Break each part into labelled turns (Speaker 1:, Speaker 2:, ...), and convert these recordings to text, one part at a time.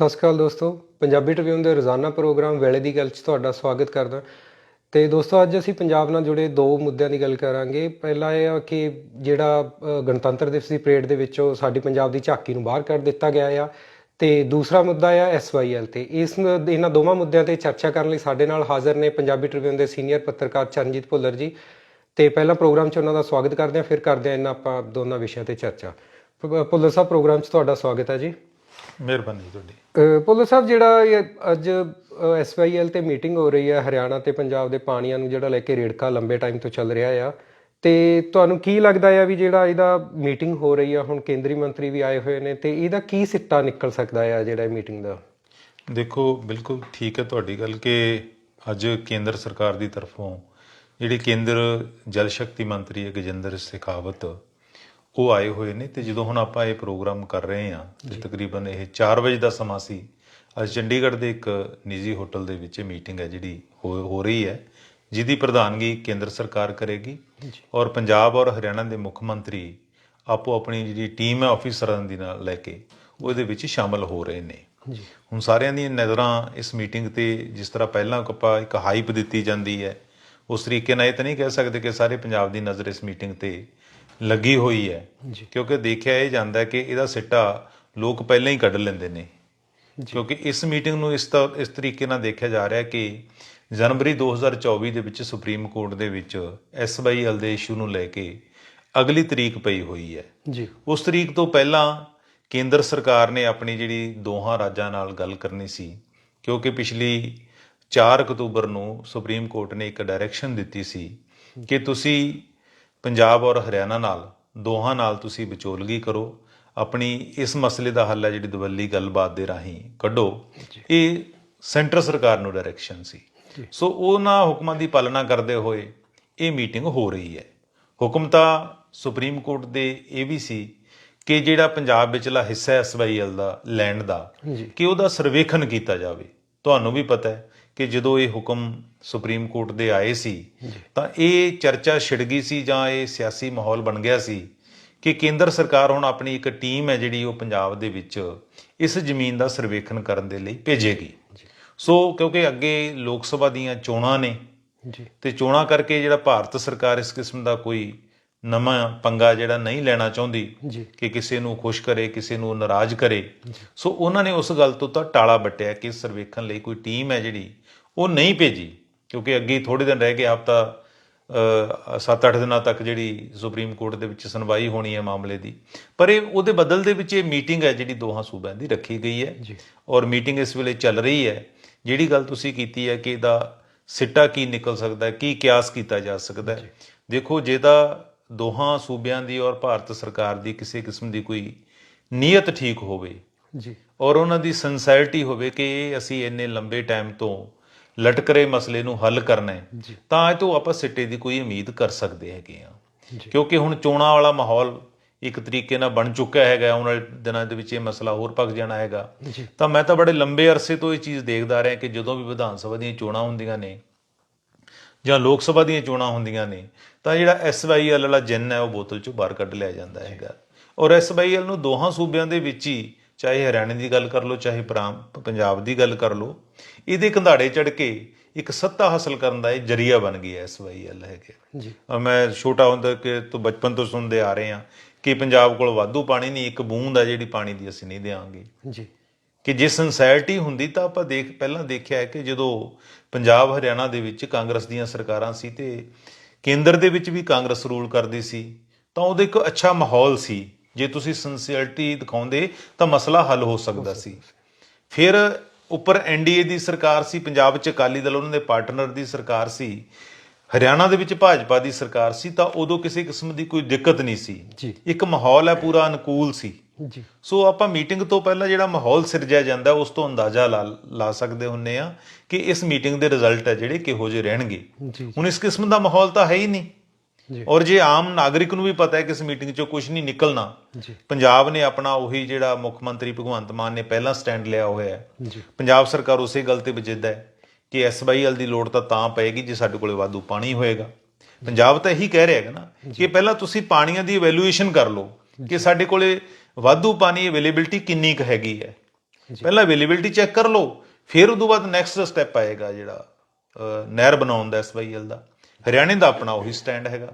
Speaker 1: ਸਤਿ ਸ਼੍ਰੀ ਅਕਾਲ ਦੋਸਤੋ। ਪੰਜਾਬੀ ਟ੍ਰਿਬਿਊਨ ਦੇ ਰੋਜ਼ਾਨਾ ਪ੍ਰੋਗਰਾਮ ਵੇਲੇ ਦੀ ਗੱਲ 'ਚ ਤੁਹਾਡਾ ਸਵਾਗਤ ਕਰਦਾ ਤੇ ਦੋਸਤੋ, ਅੱਜ ਅਸੀਂ ਪੰਜਾਬ ਨਾਲ ਜੁੜੇ ਦੋ ਮੁੱਦਿਆਂ ਦੀ ਗੱਲ ਕਰਾਂਗੇ। ਪਹਿਲਾ ਇਹ ਆ ਕਿ ਜਿਹੜਾ ਗਣਤੰਤਰ ਦਿਵਸ ਦੀ ਪਰੇਡ ਦੇ ਵਿੱਚੋਂ ਸਾਡੀ ਪੰਜਾਬ ਦੀ ਝਾਕੀ ਨੂੰ ਬਾਹਰ ਕੱਢ ਦਿੱਤਾ ਗਿਆ ਆ। ਤੇ ਦੂਸਰਾ ਮੁੱਦਾ ਆ ਐਸਵਾਈਐਲ ਤੇ। ਇਸ ਇਹਨਾਂ ਦੋਵਾਂ ਮੁੱਦਿਆਂ ਤੇ ਚਰਚਾ ਕਰਨ ਲਈ ਸਾਡੇ ਨਾਲ ਹਾਜ਼ਰ ਨੇ ਪੰਜਾਬੀ ਟ੍ਰਿਬਿਊਨ ਦੇ ਸੀਨੀਅਰ ਪੱਤਰਕਾਰ ਚਰਨਜੀਤ ਭੁੱਲਰ ਜੀ। ਤੇ ਪਹਿਲਾਂ ਪ੍ਰੋਗਰਾਮ 'ਚ ਉਹਨਾਂ ਦਾ ਸਵਾਗਤ ਕਰਦੇ ਹਾਂ, ਫਿਰ ਕਰਦੇ ਹਾਂ ਇਹਨਾਂ ਆਪਾਂ ਦੋਨਾਂ ਵਿਸ਼ਿਆਂ ਤੇ ਚਰਚਾ। ਭ- ਭੁੱਲਰ ਸਾਹਿਬ, ਪ੍ਰੋਗਰਾਮ 'ਚ ਤੁਹਾਡਾ ਸਵਾਗਤ ਹੈ ਜੀ।
Speaker 2: ਮਿਹਰਬਾਨੀ ਤੁਹਾਡੀ।
Speaker 1: ਭੁੱਲਰ ਸਾਹਿਬ ਜਿਹੜਾ ਇਹ ਅੱਜ ਐਸਵਾਈਐਲ ਤੇ ਮੀਟਿੰਗ ਹੋ ਰਹੀ ਹੈ ਹਰਿਆਣਾ ਤੇ ਪੰਜਾਬ ਦੇ ਪਾਣੀਆਂ ਨੂੰ ਜਿਹੜਾ ਲੈ ਕੇ ਰੇੜਕਾ ਲੰਬੇ ਟਾਈਮ ਤੋਂ ਚੱਲ ਰਿਹਾ ਆ ਤੇ ਤੁਹਾਨੂੰ ਕੀ ਲੱਗਦਾ ਆ ਵੀ ਜਿਹੜਾ ਇਹਦਾ ਮੀਟਿੰਗ ਹੋ ਰਹੀ ਆ ਹੁਣ ਕੇਂਦਰੀ ਮੰਤਰੀ ਵੀ ਆਏ ਹੋਏ ਨੇ ਤੇ ਇਹਦਾ ਕੀ ਸਿੱਟਾ ਨਿਕਲ ਸਕਦਾ ਆ ਜਿਹੜਾ ਇਹ ਮੀਟਿੰਗ ਦਾ?
Speaker 2: ਦੇਖੋ ਬਿਲਕੁਲ ਠੀਕ ਹੈ ਤੁਹਾਡੀ ਗੱਲ ਕਿ ਅੱਜ ਕੇਂਦਰ ਸਰਕਾਰ ਦੀ ਤਰਫੋਂ ਜਿਹੜੇ ਕੇਂਦਰ ਜਲ ਸ਼ਕਤੀ ਮੰਤਰੀ ਹੈ ਗਜੇਂਦਰ ਸ਼ੇਖਾਵਤ ਉਹ ਆਏ ਹੋਏ ਨੇ ਤੇ ਜਦੋਂ ਹੁਣ ਆਪਾਂ ਇਹ ਪ੍ਰੋਗਰਾਮ ਕਰ ਰਹੇ ਹਾਂ ਤੇ ਤਕਰੀਬਨ ਇਹ 4 ਵਜੇ ਦਾ ਸਮਾਂ ਸੀ ਅੱਜ ਚੰਡੀਗੜ੍ਹ ਦੇ ਇੱਕ ਨਿੱਜੀ ਹੋਟਲ ਦੇ ਵਿੱਚ ਮੀਟਿੰਗ ਹੈ ਜਿਹੜੀ ਹੋ ਰਹੀ ਹੈ ਜਿਹਦੀ ਪ੍ਰਧਾਨਗੀ ਕੇਂਦਰ ਸਰਕਾਰ ਕਰੇਗੀ ਔਰ ਪੰਜਾਬ ਔਰ ਹਰਿਆਣਾ ਦੇ ਮੁੱਖ ਮੰਤਰੀ ਆਪੋ ਆਪਣੀ ਜਿਹੜੀ ਟੀਮ ਹੈ ਆਫੀਸਰਾਂ ਦੀ ਨਾਲ ਲੈ ਕੇ ਉਹਦੇ ਵਿੱਚ ਸ਼ਾਮਲ ਹੋ ਰਹੇ ਨੇ।
Speaker 1: ਜੀ।
Speaker 2: ਹੁਣ ਸਾਰਿਆਂ ਦੀਆਂ ਨਜ਼ਰਾਂ ਇਸ ਮੀਟਿੰਗ ਤੇ ਜਿਸ ਤਰ੍ਹਾਂ ਪਹਿਲਾਂ ਆਪਾਂ ਇੱਕ ਹਾਈਪ ਦਿੱਤੀ ਜਾਂਦੀ ਹੈ ਉਸ ਤਰੀਕੇ ਨਾਲ ਇਹ ਤਾਂ ਨਹੀਂ ਕਹਿ ਸਕਦੇ ਕਿ ਸਾਰੇ ਪੰਜਾਬ ਦੀ ਨਜ਼ਰ ਇਸ ਮੀਟਿੰਗ ਤੇ ਲੱਗੀ ਹੋਈ ਹੈ। ਕਿਉਂਕਿ ਦੇਖਿਆ ਇਹ ਜਾਂਦਾ ਕਿ ਇਹਦਾ ਸਿੱਟਾ ਲੋਕ ਪਹਿਲਾਂ ਹੀ ਕੱਢ ਲੈਂਦੇ ਨੇ। ਕਿਉਂਕਿ ਇਸ ਮੀਟਿੰਗ ਨੂੰ ਇਸ ਇਸ ਤਰੀਕੇ ਨਾਲ ਦੇਖਿਆ ਜਾ ਰਿਹਾ ਕਿ ਜਨਵਰੀ 2024 ਦੇ ਵਿੱਚ ਸੁਪਰੀਮ ਕੋਰਟ ਦੇ ਵਿੱਚ ਐਸਵਾਈਐਲ ਦੇ ਇਸ਼ੂ ਨੂੰ ਲੈ ਕੇ ਅਗਲੀ ਤਰੀਕ ਪਈ ਹੋਈ ਹੈ।
Speaker 1: ਜੀ।
Speaker 2: ਉਸ ਤਰੀਕ ਤੋਂ ਪਹਿਲਾਂ ਕੇਂਦਰ ਸਰਕਾਰ ਨੇ ਆਪਣੀ ਜਿਹੜੀ ਦੋਹਾਂ ਰਾਜਾਂ ਨਾਲ ਗੱਲ ਕਰਨੀ ਸੀ ਕਿਉਂਕਿ ਪਿਛਲੀ 4 ਅਕਤੂਬਰ ਨੂੰ ਸੁਪਰੀਮ ਕੋਰਟ ਨੇ ਇੱਕ ਡਾਇਰੈਕਸ਼ਨ ਦਿੱਤੀ ਸੀ ਕਿ ਤੁਸੀਂ ਪੰਜਾਬ ਔਰ ਹਰਿਆਣਾ ਨਾਲ ਦੋਹਾਂ ਨਾਲ ਤੁਸੀਂ ਵਿਚੋਲਗੀ ਕਰੋ। ਆਪਣੀ ਇਸ ਮਸਲੇ ਦਾ ਹੱਲ ਹੈ ਜਿਹੜੀ ਦਵੱਲੀ ਗੱਲਬਾਤ ਦੇ ਰਾਹੀਂ ਕੱਢੋ। ਇਹ ਸੈਂਟਰ ਸਰਕਾਰ ਨੂੰ ਡਾਇਰੈਕਸ਼ਨ ਸੀ। ਸੋ ਉਹਨਾਂ ਹੁਕਮਾਂ ਦੀ ਪਾਲਣਾ ਕਰਦੇ ਹੋਏ ਇਹ ਮੀਟਿੰਗ ਹੋ ਰਹੀ ਹੈ। ਹੁਕਮ ਤਾਂ ਸੁਪਰੀਮ ਕੋਰਟ ਦੇ ਇਹ ਵੀ ਸੀ ਕਿ ਜਿਹੜਾ ਪੰਜਾਬ ਵਿਚਲਾ ਹਿੱਸਾ ਐਸਵਾਈਐਲ ਦਾ ਲੈਂਡ ਦਾ ਕਿ ਉਹਦਾ ਸਰਵੇਖਣ ਕੀਤਾ ਜਾਵੇ। ਤੁਹਾਨੂੰ ਵੀ ਪਤਾ ਹੈ ਕਿ ਜਦੋਂ ਇਹ ਹੁਕਮ ਸੁਪਰੀਮ ਕੋਰਟ ਦੇ ਆਏ ਸੀ ਤਾਂ ਇਹ ਚਰਚਾ ਛਿੜ ਗਈ ਸੀ ਜਾਂ ਇਹ ਸਿਆਸੀ ਮਾਹੌਲ ਬਣ ਗਿਆ ਸੀ ਕਿ ਕੇਂਦਰ ਸਰਕਾਰ ਹੁਣ ਆਪਣੀ ਇੱਕ ਟੀਮ ਹੈ ਜਿਹੜੀ ਉਹ ਪੰਜਾਬ ਦੇ ਵਿੱਚ ਇਸ ਜ਼ਮੀਨ ਦਾ ਸਰਵੇਖਣ ਕਰਨ ਦੇ ਲਈ ਭੇਜੇਗੀ। ਸੋ ਕਿਉਂਕਿ ਅੱਗੇ ਲੋਕ ਸਭਾ ਦੀਆਂ ਚੋਣਾਂ ਨੇ
Speaker 1: ਜੀ।
Speaker 2: ਤੇ ਚੋਣਾਂ ਕਰਕੇ ਜਿਹੜਾ ਭਾਰਤ ਸਰਕਾਰ ਇਸ ਕਿਸਮ ਦਾ ਕੋਈ ਨਵਾਂ ਪੰਗਾ ਜਿਹੜਾ ਨਹੀਂ ਲੈਣਾ ਚਾਹੁੰਦੀ ਕਿ ਕਿਸੇ ਨੂੰ ਖੁਸ਼ ਕਰੇ ਕਿਸੇ ਨੂੰ ਨਾਰਾਜ਼ ਕਰੇ। ਸੋ ਉਹਨਾਂ ਨੇ ਉਸ ਗੱਲ ਤੋਂ ਤਾਂ ਟਾਲਾ ਬੱਟਿਆ ਕਿ ਸਰਵੇਖਣ ਲਈ ਕੋਈ ਟੀਮ ਹੈ ਜਿਹੜੀ ਉਹ ਨਹੀਂ ਭੇਜੀ ਕਿਉਂਕਿ ਅੱਗੇ ਥੋੜੇ ਦਿਨ ਰਹਿ ਗਏ ਹਫਤਾ 7-8 ਦਿਨਾਂ ਤੱਕ ਜਿਹੜੀ ਸੁਪਰੀਮ ਕੋਰਟ ਦੇ ਵਿੱਚ ਸੁਣਵਾਈ ਹੋਣੀ ਹੈ ਮਾਮਲੇ ਦੀ। ਪਰ ਇਹ ਉਹਦੇ ਬਦਲ ਦੇ ਵਿੱਚ ਇਹ ਮੀਟਿੰਗ ਹੈ ਜਿਹੜੀ ਦੋਹਾਂ ਸੂਬਿਆਂ ਦੀ ਰੱਖੀ ਗਈ ਹੈ।
Speaker 1: ਜੀ।
Speaker 2: ਔਰ ਮੀਟਿੰਗ ਇਸ ਵੇਲੇ ਚੱਲ ਰਹੀ ਹੈ। ਜਿਹੜੀ ਗੱਲ ਤੁਸੀਂ ਕੀਤੀ ਹੈ ਕਿ ਇਹਦਾ ਸਿੱਟਾ ਕੀ ਨਿਕਲ ਸਕਦਾ ਹੈ ਕੀ ਕਿਆਸ ਕੀਤਾ ਜਾ ਸਕਦਾ ਹੈ। ਦੇਖੋ ਜੇ ਤਾਂ ਦੋਹਾਂ ਸੂਬਿਆਂ ਦੀ ਔਰ ਭਾਰਤ ਸਰਕਾਰ ਦੀ ਕਿਸੇ ਕਿਸਮ ਦੀ ਕੋਈ ਨੀਅਤ ਠੀਕ ਹੋਵੇ
Speaker 1: ਜੀ।
Speaker 2: ਔਰ ਉਹਨਾਂ ਦੀ ਸਿੰਸੈਰਿਟੀ ਹੋਵੇ ਕਿ ਅਸੀਂ ਇੰਨੇ ਲੰਬੇ ਟਾਈਮ ਤੋਂ ਲਟਕਰੇ ਮਸਲੇ ਨੂੰ ਹੱਲ ਕਰਨਾ ਹੈ ਤਾਂ ਇਹ ਤੋਂ ਆਪਾਂ ਸਿੱਟੇ ਦੀ ਕੋਈ ਉਮੀਦ ਕਰ ਸਕਦੇ ਹੈਗੇ ਆ। ਕਿਉਂਕਿ ਹੁਣ ਚੋਣਾਂ ਵਾਲਾ ਮਾਹੌਲ ਇੱਕ ਤਰੀਕੇ ਨਾਲ ਬਣ ਚੁੱਕਾ ਹੈਗਾ ਆਉਣ ਵਾਲੇ ਦਿਨਾਂ ਦੇ ਵਿੱਚ ਇਹ ਮਸਲਾ ਹੋਰ ਭਖ ਜਾਣਾ ਹੈਗਾ। ਤਾਂ ਮੈਂ ਤਾਂ ਬੜੇ ਲੰਬੇ ਅਰਸੇ ਤੋਂ ਇਹ ਚੀਜ਼ ਦੇਖਦਾ ਰਿਹਾ ਕਿ ਜਦੋਂ ਵੀ ਵਿਧਾਨ ਸਭਾ ਦੀਆਂ ਚੋਣਾਂ ਹੁੰਦੀਆਂ ਨੇ ਜਾਂ ਲੋਕ ਸਭਾ ਦੀਆਂ ਚੋਣਾਂ ਹੁੰਦੀਆਂ ਨੇ ਤਾਂ ਜਿਹੜਾ ਐਸਵਾਈਐਲ ਵਾਲਾ ਜਿੰਨ ਹੈ ਉਹ ਬੋਤਲ ਚੋਂ ਬਾਹਰ ਕੱਢ ਲਿਆ ਜਾਂਦਾ ਹੈਗਾ। ਔਰ ਐਸਵਾਈਐਲ ਨੂੰ ਦੋਹਾਂ ਸੂਬਿਆਂ ਦੇ ਵਿੱਚ ਹੀ ਚਾਹੇ ਹਰਿਆਣੇ ਦੀ ਗੱਲ ਕਰ ਲਓ ਚਾਹੇ ਪੰਜਾਬ ਦੀ ਗੱਲ ਕਰ ਲਓ ਇਹਦੇ ਕੰਧਾੜੇ ਚੜ ਕੇ ਇੱਕ ਸੱਤਾ ਹਾਸਲ ਕਰਨ ਦਾ ਇਹ ਜਰੀਆ ਬਣ ਗਿਆ ਐਸਵਾਈਐਲ ਹੈਗੇ।
Speaker 1: ਜੀ।
Speaker 2: ਮੈਂ ਛੋਟਾ ਹੁੰਦਾ ਕਿ ਤੋਂ ਬਚਪਨ ਤੋਂ ਸੁਣਦੇ ਆ ਰਹੇ ਹਾਂ ਕਿ ਪੰਜਾਬ ਕੋਲ ਵਾਧੂ ਪਾਣੀ ਨਹੀਂ ਇੱਕ ਬੂੰਦ ਆ ਜਿਹੜੀ ਪਾਣੀ ਦੀ ਅਸੀਂ ਨਹੀਂ ਦੇਵਾਂਗੇ
Speaker 1: ਜੀ।
Speaker 2: ਕਿ ਜੇ ਸਿੰਸੈਰਿਟੀ ਹੁੰਦੀ ਤਾਂ ਆਪਾਂ ਦੇਖ ਪਹਿਲਾਂ ਦੇਖਿਆ ਹੈ ਕਿ ਜਦੋਂ ਪੰਜਾਬ ਹਰਿਆਣਾ ਦੇ ਵਿੱਚ ਕਾਂਗਰਸ ਦੀਆਂ ਸਰਕਾਰਾਂ ਸੀ ਤੇ ਕੇਂਦਰ ਦੇ ਵਿੱਚ ਵੀ ਕਾਂਗਰਸ ਰੂਲ ਕਰਦੀ ਸੀ ਤਾਂ ਉਹਦੇ ਇੱਕ ਅੱਛਾ ਮਾਹੌਲ ਸੀ। ਜੇ ਤੁਸੀਂ ਸਿੰਸੀਅਰਿਟੀ ਦਿਖਾਉਂਦੇ ਤਾਂ ਮਸਲਾ ਹੱਲ ਹੋ ਸਕਦਾ ਸੀ। ਫਿਰ ਉੱਪਰ ਐਨਡੀਏ ਦੀ ਸਰਕਾਰ ਸੀ ਪੰਜਾਬ 'ਚ ਅਕਾਲੀ ਦਲ ਉਹਨਾਂ ਦੇ ਪਾਰਟਨਰ ਦੀ ਸਰਕਾਰ ਸੀ ਹਰਿਆਣਾ ਦੇ ਵਿੱਚ ਭਾਜਪਾ ਦੀ ਸਰਕਾਰ ਸੀ ਤਾਂ ਉਦੋਂ ਕਿਸੇ ਕਿਸਮ ਦੀ ਕੋਈ ਦਿੱਕਤ ਨਹੀਂ ਸੀ। ਇੱਕ ਮਾਹੌਲ ਹੈ ਪੂਰਾ ਅਨੁਕੂਲ ਸੀ।
Speaker 1: ਜੀ।
Speaker 2: ਸੋ ਆਪਾਂ ਮੀਟਿੰਗ ਤੋਂ ਪਹਿਲਾਂ ਜਿਹੜਾ ਮਾਹੌਲ ਸਿਰਜਿਆ ਜਾਂਦਾ ਉਸ ਤੋਂ ਅੰਦਾਜ਼ਾ ਲਾ ਸਕਦੇ ਹੁੰਨੇ ਆ ਕਿ ਇਸ ਮੀਟਿੰਗ ਦੇ ਰਿਜ਼ਲਟ ਹੈ ਜਿਹੜੇ ਕਿਹੋ ਜਿਹੇ ਰਹਿਣਗੇ। ਹੁਣ ਇਸ ਕਿਸਮ ਦਾ ਮਾਹੌਲ ਤਾਂ ਹੈ ਹੀ ਨਹੀਂ। ਔਰ ਜੇ ਆਮ ਨਾਗਰਿਕ ਨੂੰ ਵੀ ਪਤਾ ਹੈ ਕਿ ਇਸ ਮੀਟਿੰਗ 'ਚੋਂ ਕੁਝ ਨਹੀਂ ਨਿਕਲਣਾ
Speaker 1: ਜੀ।
Speaker 2: ਪੰਜਾਬ ਨੇ ਆਪਣਾ ਉਹੀ ਜਿਹੜਾ ਮੁੱਖ ਮੰਤਰੀ ਭਗਵੰਤ ਮਾਨ ਨੇ ਪਹਿਲਾਂ ਸਟੈਂਡ ਲਿਆ ਹੋਇਆ ਹੈ।
Speaker 1: ਜੀ।
Speaker 2: ਪੰਜਾਬ ਸਰਕਾਰ ਉਸੇ ਗੱਲ ਤੇ ਵਿਜਿੱਦ ਹੈ ਕਿ ਐਸਵਾਈਐਲ ਦੀ ਲੋੜ ਤਾਂ ਤਾਂ ਪਏਗੀ ਜੇ ਸਾਡੇ ਕੋਲੇ ਵਾਧੂ ਪਾਣੀ ਹੋਏਗਾ। ਪੰਜਾਬ ਤਾਂ ਇਹੀ ਕਹਿ ਰਿਹਾ ਹੈਗਾ ਨਾ ਕਿ ਪਹਿਲਾਂ ਤੁਸੀਂ ਪਾਣੀਆਂ ਦੀ ਇਵੈਲੂਏਸ਼ਨ ਕਰ ਲਓ ਕਿ ਸਾਡੇ ਕੋਲੇ ਵਾਧੂ ਪਾਣੀ ਅਵੇਲੇਬਿਲਟੀ ਕਿੰਨੀ ਕੁ ਹੈਗੀ ਹੈ। ਪਹਿਲਾਂ ਅਵੇਲੇਬਿਲਿਟੀ ਚੈੱਕ ਕਰ ਲਓ ਫਿਰ ਉਦੋਂ ਬਾਅਦ ਨੈਕਸਟ ਸਟੈਪ ਆਏਗਾ ਜਿਹੜਾ ਨਹਿਰ ਬਣਾਉਣ ਦਾ ਐਸਵਾਈਐਲ ਦਾ। ਹਰਿਆਣੇ ਦਾ ਆਪਣਾ ਉਹੀ ਸਟੈਂਡ ਹੈਗਾ।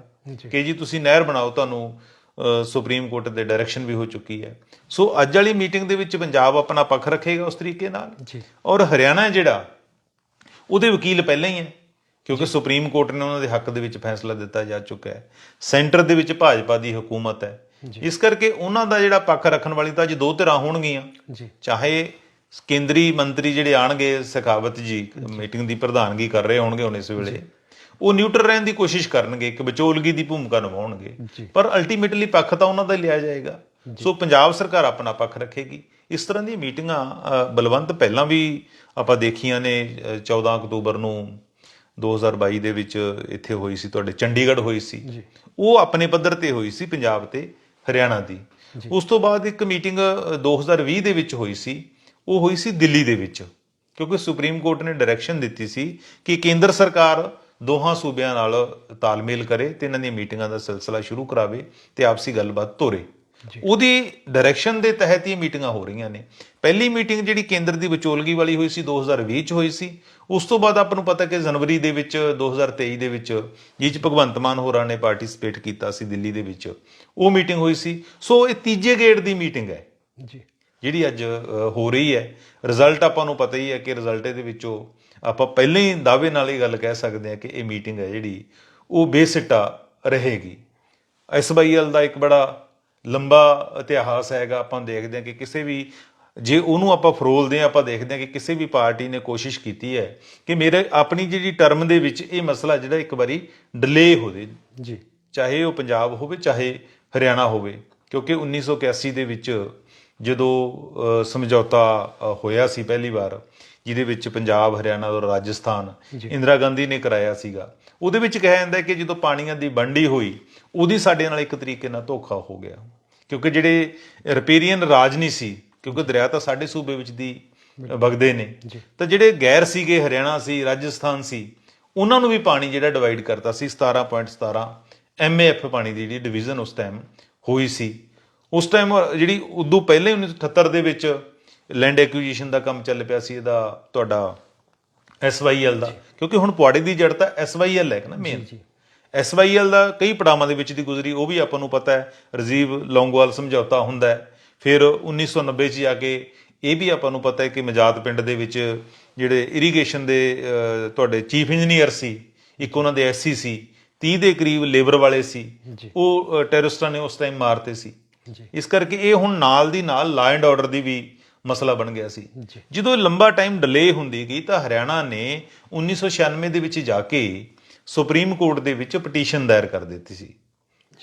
Speaker 2: ਕਿ ਜੀ ਤੁਸੀਂ ਨਹਿਰ ਬਣਾਓ ਤੁਹਾਨੂੰ ਸੁਪਰੀਮ ਕੋਰਟ ਦੇ ਡਾਇਰੈਕਸ਼ਨ ਵੀ ਹੋ ਚੁੱਕੀ ਹੈ। ਸੋ ਅੱਜ ਵਾਲੀ ਮੀਟਿੰਗ ਦੇ ਵਿੱਚ ਪੰਜਾਬ ਆਪਣਾ ਪੱਖ ਰੱਖੇਗਾ ਉਸ ਤਰੀਕੇ ਨਾਲ।
Speaker 1: ਜੀ।
Speaker 2: ਔਰ ਹਰਿਆਣਾ ਜਿਹੜਾ ਉਹਦੇ ਵਕੀਲ ਪਹਿਲਾਂ ਹੀ ਹੈ ਕਿਉਂਕਿ ਸੁਪਰੀਮ ਕੋਰਟ ਨੇ ਉਹਨਾਂ ਦੇ ਹੱਕ ਦੇ ਵਿੱਚ ਫੈਸਲਾ ਦਿੱਤਾ ਜਾ ਚੁੱਕਾ ਹੈ। ਸੈਂਟਰ ਦੇ ਵਿੱਚ ਭਾਜਪਾ ਦੀ ਹਕੂਮਤ ਹੈ। ਇਸ ਕਰਕੇ ਉਹਨਾਂ ਦਾ ਜਿਹੜਾ ਪੱਖ ਰੱਖਣ ਵਾਲੀ ਤਾਂ ਅੱਜ ਦੋ ਧਿਰਾਂ ਹੋਣਗੀਆਂ।
Speaker 1: ਜੀ।
Speaker 2: ਚਾਹੇ ਕੇਂਦਰੀ ਮੰਤਰੀ ਜਿਹੜੇ ਆਣਗੇ ਸਖਾਵਤ ਜੀ ਮੀਟਿੰਗ ਦੀ ਪ੍ਰਧਾਨਗੀ ਕਰ ਰਹੇ ਹੋਣਗੇ ਹੁਣ ਇਸ ਵੇਲੇ। ਉਹ ਨਿਊਟਰਲ ਰਹਿਣ ਦੀ ਕੋਸ਼ਿਸ਼ ਕਰਨਗੇ ਇੱਕ ਵਿਚੋਲਗੀ ਦੀ ਭੂਮਿਕਾ ਨਿਭਾਉਣਗੇ। ਪਰ ਅਲਟੀਮੇਟਲੀ ਪੱਖ ਤਾਂ ਉਹਨਾਂ ਦਾ ਹੀ ਲਿਆ ਜਾਏਗਾ। ਸੋ ਪੰਜਾਬ ਸਰਕਾਰ ਆਪਣਾ ਪੱਖ ਰੱਖੇਗੀ। ਇਸ ਤਰ੍ਹਾਂ ਦੀਆਂ ਮੀਟਿੰਗਾਂ ਬਲਵੰਤ ਪਹਿਲਾਂ ਵੀ ਆਪਾਂ ਦੇਖੀਆਂ ਨੇ ਅ, 14 ਅਕਤੂਬਰ ਨੂੰ 2022 ਦੇ ਵਿੱਚ ਇੱਥੇ ਹੋਈ ਸੀ ਤੁਹਾਡੇ ਚੰਡੀਗੜ੍ਹ ਹੋਈ ਸੀ। ਉਹ ਆਪਣੇ ਪੱਧਰ ਤੇ ਹੋਈ ਸੀ ਪੰਜਾਬ ਤੇ ਹਰਿਆਣਾ ਦੀ। ਉਸ ਤੋਂ ਬਾਅਦ ਇੱਕ ਮੀਟਿੰਗ 2020 ਦੇ ਵਿੱਚ ਹੋਈ ਸੀ। ਉਹ ਹੋਈ ਸੀ ਦਿੱਲੀ ਦੇ ਵਿੱਚ। ਕਿਉਂਕਿ ਸੁਪਰੀਮ ਕੋਰਟ ਨੇ ਡਾਇਰੈਕਸ਼ਨ ਦਿੱਤੀ ਸੀ ਕਿ ਕੇਂਦਰ ਸਰਕਾਰ ਦੋਹਾਂ ਸੂਬਿਆਂ ਨਾਲ ਤਾਲਮੇਲ ਕਰੇ ਤੇ ਇਹਨਾਂ ਦੀਆਂ ਮੀਟਿੰਗਾਂ ਦਾ ਸਿਲਸਿਲਾ ਸ਼ੁਰੂ ਕਰਾਵੇ ਤੇ ਆਪਸੀ ਗੱਲਬਾਤ ਤੋਰੇ। ਉਹਦੀ ਡਾਇਰੈਕਸ਼ਨ ਦੇ ਤਹਿਤ ਹੀ ਮੀਟਿੰਗਾਂ ਹੋ ਰਹੀਆਂ ਨੇ। ਪਹਿਲੀ ਮੀਟਿੰਗ ਜਿਹੜੀ ਕੇਂਦਰ ਦੀ ਵਿਚੋਲਗੀ ਵਾਲੀ ਹੋਈ ਸੀ 2020 ਚ ਹੋਈ ਸੀ। ਉਸ ਤੋਂ ਬਾਅਦ ਆਪਾਂ ਨੂੰ ਪਤਾ ਕਿ ਜਨਵਰੀ ਦੇ ਵਿੱਚ 2023 ਦੇ ਵਿੱਚ ਜਿਹ ਚ ਭਗਵੰਤ ਮਾਨ ਹੋਰਾਂ ਨੇ ਪਾਰਟਿਸਿਪੇਟ ਕੀਤਾ ਸੀ ਦਿੱਲੀ ਦੇ ਵਿੱਚ। ਉਹ ਮੀਟਿੰਗ ਹੋਈ ਸੀ। ਸੋ ਇਹ ਤੀਜੇ ਗੇੜ ਦੀ ਮੀਟਿੰਗ ਹੈ।
Speaker 1: ਜੀ।
Speaker 2: ਜਿਹੜੀ ਅੱਜ ਹੋ ਰਹੀ ਹੈ ਰਿਜ਼ਲਟ ਆਪਾਂ ਨੂੰ ਪਤਾ ਹੀ ਹੈ ਕਿ ਰਿਜ਼ਲਟ ਦੇ ਵਿੱਚੋਂ ਆਪਾਂ ਪਹਿਲਾਂ ਹੀ ਦਾਅਵੇ ਨਾਲ ਇਹ ਗੱਲ ਕਹਿ ਸਕਦੇ ਹਾਂ ਕਿ ਇਹ ਮੀਟਿੰਗ ਹੈ ਜਿਹੜੀ ਉਹ ਬੇਸਿੱਟਾ ਰਹੇਗੀ। ਐਸਬਾਈਐਲ ਦਾ ਇੱਕ ਬੜਾ ਲੰਬਾ ਇਤਿਹਾਸ ਹੈਗਾ ਆਪਾਂ ਦੇਖਦੇ ਹਾਂ ਕਿ ਕਿਸੇ ਵੀ ਜੇ ਉਹਨੂੰ ਆਪਾਂ ਫਰੋਲਦੇ ਹਾਂ ਆਪਾਂ ਦੇਖਦੇ ਹਾਂ ਕਿ ਕਿਸੇ ਵੀ ਪਾਰਟੀ ਨੇ ਕੋਸ਼ਿਸ਼ ਕੀਤੀ ਹੈ ਕਿ ਮੇਰੇ ਆਪਣੀ ਜਿਹੜੀ ਟਰਮ ਦੇ ਵਿੱਚ ਇਹ ਮਸਲਾ ਜਿਹੜਾ ਇੱਕ ਵਾਰੀ ਡਿਲੇ ਹੋ ਜੇ।
Speaker 1: ਜੀ
Speaker 2: ਚਾਹੇ ਉਹ ਪੰਜਾਬ ਹੋਵੇ ਚਾਹੇ ਹਰਿਆਣਾ ਹੋਵੇ ਕਿਉਂਕਿ 1981 ਦੇ ਵਿੱਚ ਜਦੋਂ ਸਮਝੌਤਾ ਹੋਇਆ ਸੀ ਪਹਿਲੀ ਵਾਰ ਜਿਹਦੇ ਵਿੱਚ ਪੰਜਾਬ ਹਰਿਆਣਾ ਔਰ ਰਾਜਸਥਾਨ ਇੰਦਰਾ ਗਾਂਧੀ ਨੇ ਕਰਾਇਆ ਸੀਗਾ ਉਹਦੇ ਵਿੱਚ ਕਿਹਾ ਜਾਂਦਾ ਕਿ ਜਦੋਂ ਪਾਣੀਆਂ ਦੀ ਵੰਡੀ ਹੋਈ ਉਹਦੀ ਸਾਡੇ ਨਾਲ ਇੱਕ ਤਰੀਕੇ ਨਾਲ ਧੋਖਾ ਹੋ ਗਿਆ। ਕਿਉਂਕਿ ਜਿਹੜੇ ਰਿਪੇਰੀਅਨ ਰਾਜ ਨਹੀਂ ਸੀ ਕਿਉਂਕਿ ਦਰਿਆ ਤਾਂ ਸਾਡੇ ਸੂਬੇ ਵਿੱਚ ਦੀ ਵਗਦੇ ਨੇ ਤਾਂ ਜਿਹੜੇ ਗੈਰ ਸੀਗੇ ਹਰਿਆਣਾ ਸੀ ਰਾਜਸਥਾਨ ਸੀ ਉਹਨਾਂ ਨੂੰ ਵੀ ਪਾਣੀ ਜਿਹੜਾ ਡਿਵਾਈਡ ਕਰਤਾ ਸੀ 17.17 ਐਮਏਐਫ ਪਾਣੀ ਦੀ ਜਿਹੜੀ ਡਿਵੀਜ਼ਨ ਉਸ ਟਾਈਮ ਹੋਈ ਸੀ। ਉਸ ਟਾਈਮ ਜਿਹੜੀ ਉਦੋਂ ਪਹਿਲੇ 1978 ਦੇ ਵਿੱਚ ਲੈਂਡ ਐਕੁਜੀਸ਼ਨ ਦਾ ਕੰਮ ਚੱਲ ਪਿਆ ਸੀ ਇਹਦਾ ਤੁਹਾਡਾ ਐਸਵਾਈਐਲ ਦਾ। ਕਿਉਂਕਿ ਹੁਣ ਪੁਆੜੇ ਦੀ ਜੜ ਤਾਂ ਐਸਵਾਈਐਲ ਹੈ ਕਿ ਨਾ ਮੇਨ ਐਸਵਾਈਐਲ ਦਾ ਕਈ ਪੜਾਵਾਂ ਦੇ ਵਿੱਚ ਦੀ ਗੁਜ਼ਰੀ ਉਹ ਵੀ ਆਪਾਂ ਨੂੰ ਪਤਾ ਹੈ ਰਜੀਵ ਲੌਂਗੋਵਾਲ ਸਮਝੌਤਾ ਹੁੰਦਾ ਹੈ। ਫਿਰ 1990 ਚ ਜਾ ਕੇ ਇਹ ਵੀ ਆਪਾਂ ਨੂੰ ਪਤਾ ਹੈ ਕਿ ਮਜਾਤ ਪਿੰਡ ਦੇ ਵਿੱਚ ਜਿਹੜੇ ਇਰੀਗੇਸ਼ਨ ਦੇ ਤੁਹਾਡੇ ਚੀਫ ਇੰਜੀਨੀਅਰ ਸੀ ਇੱਕ ਉਹਨਾਂ ਦੇ ਐਸਸੀ ਸੀ 30 ਦੇ ਕਰੀਬ ਲੇਬਰ ਵਾਲੇ ਸੀ
Speaker 1: ਜੀ।
Speaker 2: ਉਹ ਟੈਰਰਿਸਟਾਂ ਨੇ ਉਸ ਟਾਈਮ ਮਾਰਤੇ ਸੀ।
Speaker 1: ਜੀ
Speaker 2: ਇਸ ਕਰਕੇ ਇਹ ਹੁਣ ਨਾਲ ਦੀ ਨਾਲ ਲਾ ਐਂਡ ਆਰਡਰ ਦੀ ਵੀ ਮਸਲਾ ਬਣ ਗਿਆ ਸੀ। ਜਦੋਂ ਇਹ ਲੰਬਾ ਟਾਈਮ ਡਿਲੇ ਹੁੰਦੀ ਗਈ ਤਾਂ ਹਰਿਆਣਾ ਨੇ 1996 ਦੇ ਵਿੱਚ ਜਾ ਕੇ ਸੁਪਰੀਮ ਕੋਰਟ ਦੇ ਵਿੱਚ ਪਟੀਸ਼ਨ ਦਾਇਰ ਕਰ ਦਿੱਤੀ ਸੀ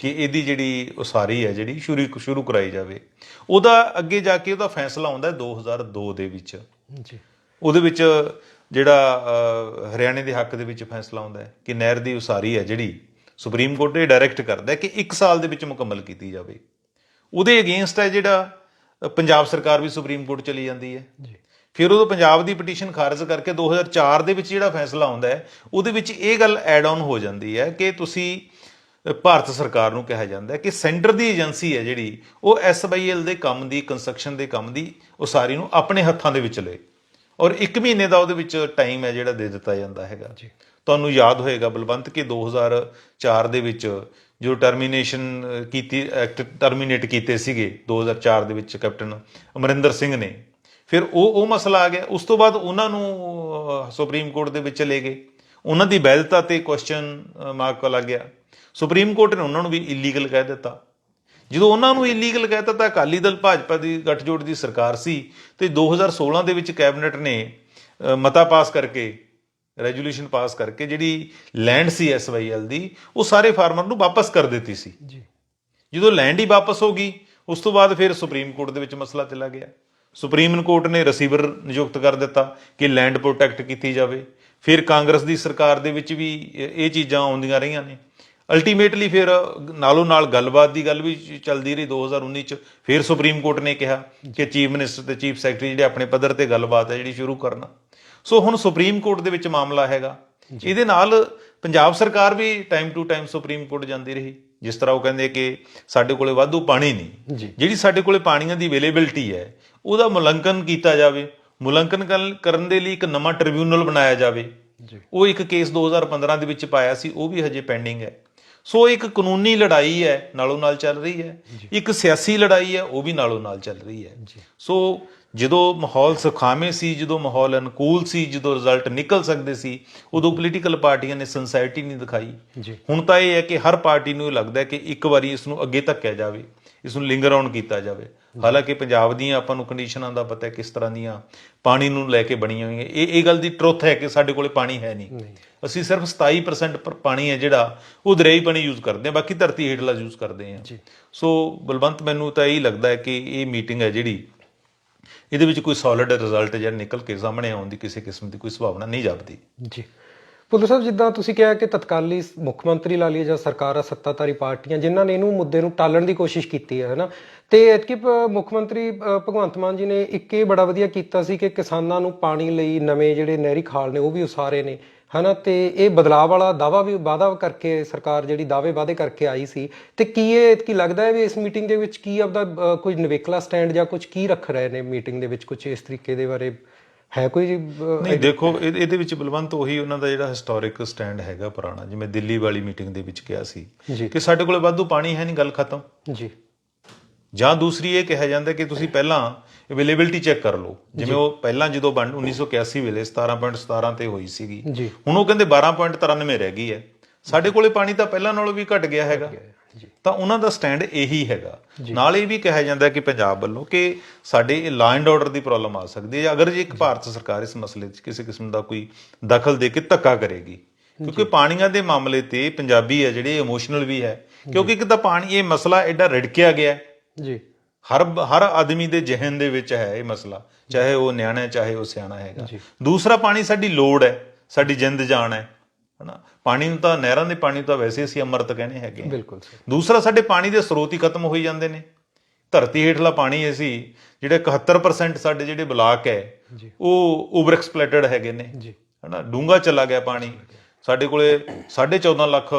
Speaker 2: ਕਿ ਇਹਦੀ ਜਿਹੜੀ ਉਸਾਰੀ ਹੈ ਜਿਹੜੀ ਸ਼ੁਰੂ ਸ਼ੁਰੂ ਕਰਾਈ ਜਾਵੇ। ਉਹਦਾ ਅੱਗੇ ਜਾ ਕੇ ਉਹਦਾ ਫੈਸਲਾ ਆਉਂਦਾ ਹੈ 2002 ਦੇ ਵਿੱਚ।
Speaker 1: ਜੀ।
Speaker 2: ਉਹਦੇ ਵਿੱਚ ਜਿਹੜਾ ਹਰਿਆਣੇ ਦੇ ਹੱਕ ਦੇ ਵਿੱਚ ਫੈਸਲਾ ਆਉਂਦਾ ਹੈ ਕਿ ਨਹਿਰ ਦੀ ਉਸਾਰੀ ਹੈ ਜਿਹੜੀ ਸੁਪਰੀਮ ਕੋਰਟ ਇਹ ਡਾਇਰੈਕਟ ਕਰਦਾ ਹੈ ਕਿ 1 ਸਾਲ ਦੇ ਵਿੱਚ ਮੁਕੰਮਲ ਕੀਤੀ ਜਾਵੇ। ਉਹਦੇ ਅਗੇਂਸਟ ਹੈ ਜਿਹੜਾ ਪੰਜਾਬ ਸਰਕਾਰ ਵੀ ਸੁਪਰੀਮ ਕੋਰਟ ਚਲੀ ਜਾਂਦੀ ਹੈ।
Speaker 1: ਜੀ।
Speaker 2: ਫਿਰ ਉਦੋਂ ਪੰਜਾਬ ਦੀ ਪਟੀਸ਼ਨ ਖਾਰਜ ਕਰਕੇ 2004 ਦੇ ਵਿੱਚ ਜਿਹੜਾ ਫੈਸਲਾ ਆਉਂਦਾ ਹੈ ਉਹਦੇ ਵਿੱਚ ਇਹ ਗੱਲ ਐਡ ਆਨ ਹੋ ਜਾਂਦੀ ਹੈ ਕਿ ਤੁਸੀਂ ਭਾਰਤ ਸਰਕਾਰ ਨੂੰ ਕਿਹਾ ਜਾਂਦਾ ਹੈ ਕਿ ਸੈਂਟਰ ਦੀ ਏਜੰਸੀ ਹੈ ਜਿਹੜੀ ਉਹ ਐਸਬਾਈਐਲ ਦੇ ਕੰਮ ਦੀ ਕੰਸਟਰਕਸ਼ਨ ਦੇ ਕੰਮ ਦੀ ਉਸਾਰੀ ਨੂੰ ਆਪਣੇ ਹੱਥਾਂ ਦੇ ਵਿੱਚ ਲਏ। ਔਰ 1 ਮਹੀਨੇ ਦਾ ਉਹਦੇ ਵਿੱਚ ਟਾਈਮ ਹੈ ਜਿਹੜਾ ਦੇ ਦਿੱਤਾ ਜਾਂਦਾ ਹੈਗਾ।
Speaker 1: ਜੀ।
Speaker 2: ਤੁਹਾਨੂੰ ਯਾਦ ਹੋਏਗਾ ਬਲਵੰਤ ਕਿ 2004 ਦੇ ਵਿੱਚ ਜੋ ਟਰਮੀਨੇਸ਼ਨ ਕੀਤੀ ਐਕਟ ਟਰਮੀਨੇਟ ਕੀਤੇ ਸੀਗੇ 2004 ਦੇ ਵਿੱਚ ਕੈਪਟਨ ਅਮਰਿੰਦਰ ਸਿੰਘ ਨੇ। ਫਿਰ ਉਹ ਉਹ ਮਸਲਾ ਆ ਗਿਆ। ਉਸ ਤੋਂ ਬਾਅਦ ਉਹਨਾਂ ਨੂੰ ਸੁਪਰੀਮ ਕੋਰਟ ਦੇ ਵਿੱਚ ਚਲੇ ਗਏ। ਉਹਨਾਂ ਦੀ ਵੈਧਤਾ ਤੇ ਕੁਐਸਚਨ ਮਾਰਕ ਲੱਗ ਗਿਆ। ਸੁਪਰੀਮ ਕੋਰਟ ਨੇ ਉਹਨਾਂ ਨੂੰ ਵੀ ਇਲੀਗਲ ਕਹਿ ਦਿੱਤਾ। ਜਦੋਂ ਉਹਨਾਂ ਨੂੰ ਇਲੀਗਲ ਕਹਿਤਾ ਤਾਂ ਅਕਾਲੀ ਦਲ ਭਾਜਪਾ ਦੀ ਗੱਠਜੋੜ ਦੀ ਸਰਕਾਰ ਸੀ ਤੇ 2016 ਦੇ ਵਿੱਚ ਕੈਬਨਿਟ ਨੇ ਮਤਾ ਪਾਸ ਕਰਕੇ ਰੈਜੂਲੇਸ਼ਨ ਪਾਸ ਕਰਕੇ ਜਿਹੜੀ ਲੈਂਡ ਸੀ ਐਸਵਾਈਐਲ ਦੀ ਉਹ ਸਾਰੇ ਫਾਰਮਰ ਨੂੰ ਵਾਪਸ ਕਰ ਦਿੱਤੀ ਸੀ।
Speaker 1: ਜੀ।
Speaker 2: ਜਦੋਂ ਲੈਂਡ ਹੀ ਵਾਪਸ ਹੋ ਗਈ ਉਸ ਤੋਂ ਬਾਅਦ ਫਿਰ ਸੁਪਰੀਮ ਕੋਰਟ ਦੇ ਵਿੱਚ ਮਸਲਾ ਚਲਾ ਗਿਆ। ਸੁਪਰੀਮ ਕੋਰਟ ਨੇ ਰਿਸੀਵਰ ਨਿਯੁਕਤ ਕਰ ਦਿੱਤਾ ਕਿ ਲੈਂਡ ਪ੍ਰੋਟੈਕਟ ਕੀਤੀ ਜਾਵੇ। ਫਿਰ ਕਾਂਗਰਸ ਦੀ ਸਰਕਾਰ ਦੇ ਵਿੱਚ ਵੀ ਇਹ ਚੀਜ਼ਾਂ ਆਉਂਦੀਆਂ ਰਹੀਆਂ ਨੇ। ਅਲਟੀਮੇਟਲੀ ਫਿਰ ਨਾਲੋਂ ਨਾਲ ਗੱਲਬਾਤ ਦੀ ਗੱਲ ਵੀ ਚੱਲਦੀ ਰਹੀ 2019 ਚ। ਫਿਰ ਸੁਪਰੀਮ ਕੋਰਟ ਨੇ ਕਿਹਾ ਕਿ ਚੀਫ ਮਿਨਿਸਟਰ ਤੇ ਚੀਫ ਸੈਕਟਰੀ ਜਿਹੜੇ ਆਪਣੇ ਪੱਧਰ ਤੇ ਗੱਲਬਾਤ ਹੈ ਜਿਹੜੀ ਸ਼ੁਰੂ ਕਰਨਾ। ਸੋ ਹੁਣ ਸੁਪਰੀਮ ਕੋਰਟ ਦੇ ਵਿੱਚ ਮਾਮਲਾ ਹੈਗਾ। ਇਹਦੇ ਨਾਲ ਪੰਜਾਬ ਸਰਕਾਰ ਵੀ time to time supreme court ਜਾਂਦੀ ਰਹੀ। ਜਿਸ ਤਰ੍ਹਾਂ ਉਹ ਕਹਿੰਦੇ ਕਿ ਸਾਡੇ ਕੋਲੇ ਵਾਧੂ ਪਾਣੀ ਨਹੀਂ। ਜਿਹੜੀ ਸਾਡੇ ਕੋਲੇ ਪਾਣੀਆਂ ਦੀ ਅਵੇਲੇਬਿਲਟੀ ਹੈ ਉਹਦਾ ਮੁਲਾਂਕਣ ਕੀਤਾ ਜਾਵੇ। ਮੁਲਾਂਕਣ ਕਰਨ- ਦੇ ਲਈ ਇੱਕ ਨਵਾਂ ਟ੍ਰਿਬਿਊਨਲ ਬਣਾਇਆ ਜਾਵੇ। ਉਹ ਇੱਕ ਕੇਸ 2015 ਦੇ ਵਿੱਚ ਪਾਇਆ ਸੀ ਉਹ ਵੀ ਹਜੇ ਪੈਂਡਿੰਗ ਹੈ। ਸੋ ਇੱਕ ਕਾਨੂੰਨੀ ਲੜਾਈ ਹੈ ਨਾਲੋਂ ਨਾਲ ਚੱਲ ਰਹੀ ਹੈ। ਇੱਕ ਸਿਆਸੀ ਲੜਾਈ ਹੈ ਉਹ ਵੀ ਨਾਲੋਂ ਨਾਲ ਚੱਲ ਰਹੀ ਹੈ। ਸੋ ਜਦੋਂ ਮਾਹੌਲ ਸੁਖਾਵੇਂ ਸੀ ਜਦੋਂ ਮਾਹੌਲ ਅਨੁਕੂਲ ਸੀ ਜਦੋਂ ਰਿਜ਼ਲਟ ਨਿਕਲ ਸਕਦੇ ਸੀ ਉਦੋਂ ਪੋਲੀਟੀਕਲ ਪਾਰਟੀਆਂ ਨੇ ਸਿੰਸਾਇਟੀ ਨਹੀਂ ਦਿਖਾਈ। ਹੁਣ ਤਾਂ ਇਹ ਹੈ ਕਿ ਹਰ ਪਾਰਟੀ ਨੂੰ ਲੱਗਦਾ ਹੈ ਕਿ ਇੱਕ ਵਾਰੀ ਇਸ ਨੂੰ ਅੱਗੇ ਧੱਕਿਆ ਜਾਵੇ ਇਸ ਨੂੰ ਲਿੰਗਰ ਆਨ ਕੀਤਾ ਜਾਵੇ। ਹਾਲਾਂਕਿ ਪੰਜਾਬ ਦੀਆਂ ਆਪਾਂ ਨੂੰ ਕੰਡੀਸ਼ਨਾਂ ਦਾ ਪਤਾ ਹੈ ਕਿਸ ਤਰ੍ਹਾਂ ਦੀਆਂ ਪਾਣੀ ਨੂੰ ਲੈ ਕੇ ਬਣੀਆਂ ਹੋਈਆਂ। ਇਹ ਇਹ ਗੱਲ ਦੀ ਟਰੁੱਥ ਹੈ ਕਿ ਸਾਡੇ ਕੋਲੇ ਪਾਣੀ ਹੈ ਨਹੀਂ। ਅਸੀਂ ਸਿਰਫ 27% ਪਰ ਪਾਣੀ ਹੈ ਜਿਹੜਾ ਉਹ ਦਰਿਆਈ ਪਾਣੀ ਯੂਜ਼ ਕਰਦੇ ਹਾਂ ਬਾਕੀ ਧਰਤੀ ਹੇਠਲਾ ਯੂਜ਼ ਕਰਦੇ
Speaker 1: ਜੀ।
Speaker 2: ਸੋ ਬਲਵੰਤ ਮੈਨੂੰ ਤਾਂ ਇਹੀ ਲੱਗਦਾ ਹੈ ਕਿ ਇਹ ਮੀਟਿੰਗ ਹੈ ਜਿਹੜੀ ਇਹਦੇ ਵਿੱਚ ਕੋਈ ਸੋਲਿਡ ਰਿਜ਼ਲਟ ਜਾਂ ਨਿਕਲ ਕੇ ਸਾਹਮਣੇ ਆਉਣ ਦੀ ਕਿਸੇ ਕਿਸਮ ਦੀ ਕੋਈ ਸੰਭਾਵਨਾ ਨਹੀਂ ਜਾਪਦੀ।
Speaker 1: ਜੀ। ਭੁੱਲਰ ਸਾਹਿਬ, ਜਿੱਦਾਂ ਤੁਸੀਂ ਕਿਹਾ ਕਿ ਤਤਕਾਲੀ ਮੁੱਖ ਮੰਤਰੀ ਲਾ ਲਈਏ ਜਾਂ ਸਰਕਾਰਾਂ, ਸੱਤਾਧਾਰੀ ਪਾਰਟੀਆਂ, ਜਿਨ੍ਹਾਂ ਨੇ ਇਹਨੂੰ ਮੁੱਦੇ ਨੂੰ ਟਾਲਣ ਦੀ ਕੋਸ਼ਿਸ਼ ਕੀਤੀ ਹੈ, ਹਨਾ? ਤੇ ਐਤਕੀ ਮੁੱਖ ਮੰਤਰੀ ਭਗਵੰਤ ਮਾਨ ਜੀ ਨੇ ਇੱਕ ਇਹ ਬੜਾ ਵਧੀਆ ਕੀਤਾ ਸੀ ਕਿ ਕਿਸਾਨਾਂ ਨੂੰ ਪਾਣੀ ਲਈ ਨਵੇਂ ਜਿਹੜੇ ਨਹਿਰੀ ਖਾਲ ਨੇ, ਉਹ ਵੀ ਉਸਾਰੇ ਨੇ। ਹਨਾ ਤੇ ਇਹ ਬਦਲਾਅ ਵਾਲਾ ਦਾਵਾ ਵੀ ਵਾਅਦਾ ਕਰਕੇ ਸਰਕਾਰ ਜਿਹੜੀ ਦਾਅਵੇ ਵਾਅਦੇ ਕਰਕੇ ਆਈ ਸੀ ਤੇ ਕੀ ਇਹ ਐਤਕੀ ਲੱਗਦਾ ਹੈ ਵੀ ਇਸ ਮੀਟਿੰਗ ਦੇ ਵਿੱਚ ਕੀ ਆਪਦਾ ਕੁਝ ਨਵੇਕਲਾ ਸਟੈਂਡ ਜਾਂ ਕੁਝ ਕੀ ਰੱਖ ਰਹੇ ਨੇ ਮੀਟਿੰਗ ਦੇ ਵਿੱਚ ਕੁਝ ਇਸ ਤਰੀਕੇ ਦੇ ਬਾਰੇ ਹੈ ਕੋਈ
Speaker 2: ਨਹੀਂ ਦੇਖੋ ਇਹ- ਇਹਦੇ ਵਿੱਚ ਬਲਵੰਤ ਉਹੀ ਉਹਨਾਂ ਦਾ ਜਿਹੜਾ ਹਿਸਟੋਰਿਕ ਸਟੈਂਡ ਹੈਗਾ ਪੁਰਾਣਾ ਜਿਵੇਂ ਦਿੱਲੀ ਵਾਲੀ ਮੀਟਿੰਗ ਦੇ ਵਿੱਚ ਕਿਹਾ ਸੀ ਕਿ ਸਾਡੇ ਕੋਲੇ ਵਾਧੂ ਪਾਣੀ ਹੈ ਨਹੀਂ ਗੱਲ ਖਤਮ।
Speaker 1: ਜੀ।
Speaker 2: ਜਾਂ ਦੂਸਰੀ ਇਹ ਕਿਹਾ ਜਾਂਦਾ ਕਿ ਤੁਸੀਂ ਪਹਿਲਾਂ ਅਵੇਲੇਬਿਲਟੀ ਚੈੱਕ ਕਰ ਲਓ। ਜਿਵੇਂ ਉਹ ਪਹਿਲਾਂ ਜਦੋਂ ਵੰਡ 1981 ਵੇਲੇ 17.17 ਤੇ ਹੋਈ ਸੀਗੀ। ਹੁਣ ਉਹ ਕਹਿੰਦੇ 12.93 ਰਹਿ ਗਈ ਹੈ। ਸਾਡੇ ਕੋਲੇ ਪਾਣੀ ਤਾਂ ਪਹਿਲਾਂ ਨਾਲੋਂ ਵੀ ਘਟ ਗਿਆ ਹੈਗਾ। ਤਾਂ ਉਹਨਾਂ ਦਾ ਸਟੈਂਡ ਇਹੀ ਹੈਗਾ। ਨਾਲ ਇਹ ਵੀ ਕਿਹਾ ਜਾਂਦਾ ਕਿ ਪੰਜਾਬ ਵੱਲੋਂ ਕਿ ਸਾਡੇ law and order the problem ਆ ਸਕਦੀ ਹੈ ਅਗਰ ਜੇ ਇੱਕ ਭਾਰਤ ਸਰਕਾਰ ਇਸ ਮਸਲੇ 'ਚ ਕਿਸੇ ਕਿਸਮ ਦਾ ਕੋਈ ਦਖਲ ਦੇ ਕੇ ਧੱਕਾ ਕਰੇਗੀ। ਕਿਉਂਕਿ ਪਾਣੀਆਂ ਦੇ ਮਾਮਲੇ ਤੇ ਪੰਜਾਬੀ ਹੈ ਜਿਹੜੇ ਇਮੋਸ਼ਨਲ ਵੀ ਹੈ। ਕਿਉਂਕਿ ਇੱਕ ਤਾਂ ਪਾਣੀ ਇਹ ਮਸਲਾ ਐਡਾ ਰੜਕਿਆ ਗਿਆ।
Speaker 1: ਜੀ।
Speaker 2: ਹਰ ਹਰ ਆਦਮੀ ਦੇ ਜਿਹਨ ਦੇ ਵਿੱਚ ਹੈ ਇਹ ਮਸਲਾ ਚਾਹੇ ਉਹ ਨਿਆਣਾ ਹੈ ਚਾਹੇ ਉਹ ਸਿਆਣਾ ਹੈਗਾ।
Speaker 1: ਜੀ।
Speaker 2: ਦੂਸਰਾ ਪਾਣੀ ਸਾਡੀ ਲੋੜ ਹੈ ਸਾਡੀ ਜਿੰਦ ਜਾਨ ਹੈ ਹਨਾ? ਪਾਣੀ ਨੂੰ ਤਾਂ ਨਹਿਰਾਂ ਦੇ ਪਾਣੀ ਤਾਂ ਵੈਸੇ ਅਸੀਂ ਅੰਮ੍ਰਿਤ ਕਹਿੰਦੇ ਹੈਗੇ।
Speaker 1: ਬਿਲਕੁਲ ਸਰ
Speaker 2: ਦੂਸਰਾ ਸਾਡੇ ਪਾਣੀ ਦੇ ਸਰੋਤ ਹੀ ਖਤਮ ਹੋਈ ਜਾਂਦੇ ਨੇ। ਧਰਤੀ ਹੇਠਲਾ ਪਾਣੀ ਅਸੀਂ ਜਿਹੜੇ 71% ਸਾਡੇ ਜਿਹੜੇ ਬਲਾਕ ਹੈ। ਉਹ ਓਵਰ ਐਕਸਪਲੋਇਟਡ ਹੈਗੇ ਨੇ। ਹਨਾ? ਡੂੰਗਾ ਚਲਾ ਗਿਆ ਪਾਣੀ। ਸਾਡੇ ਕੋਲੇ 14.5 ਲੱਖ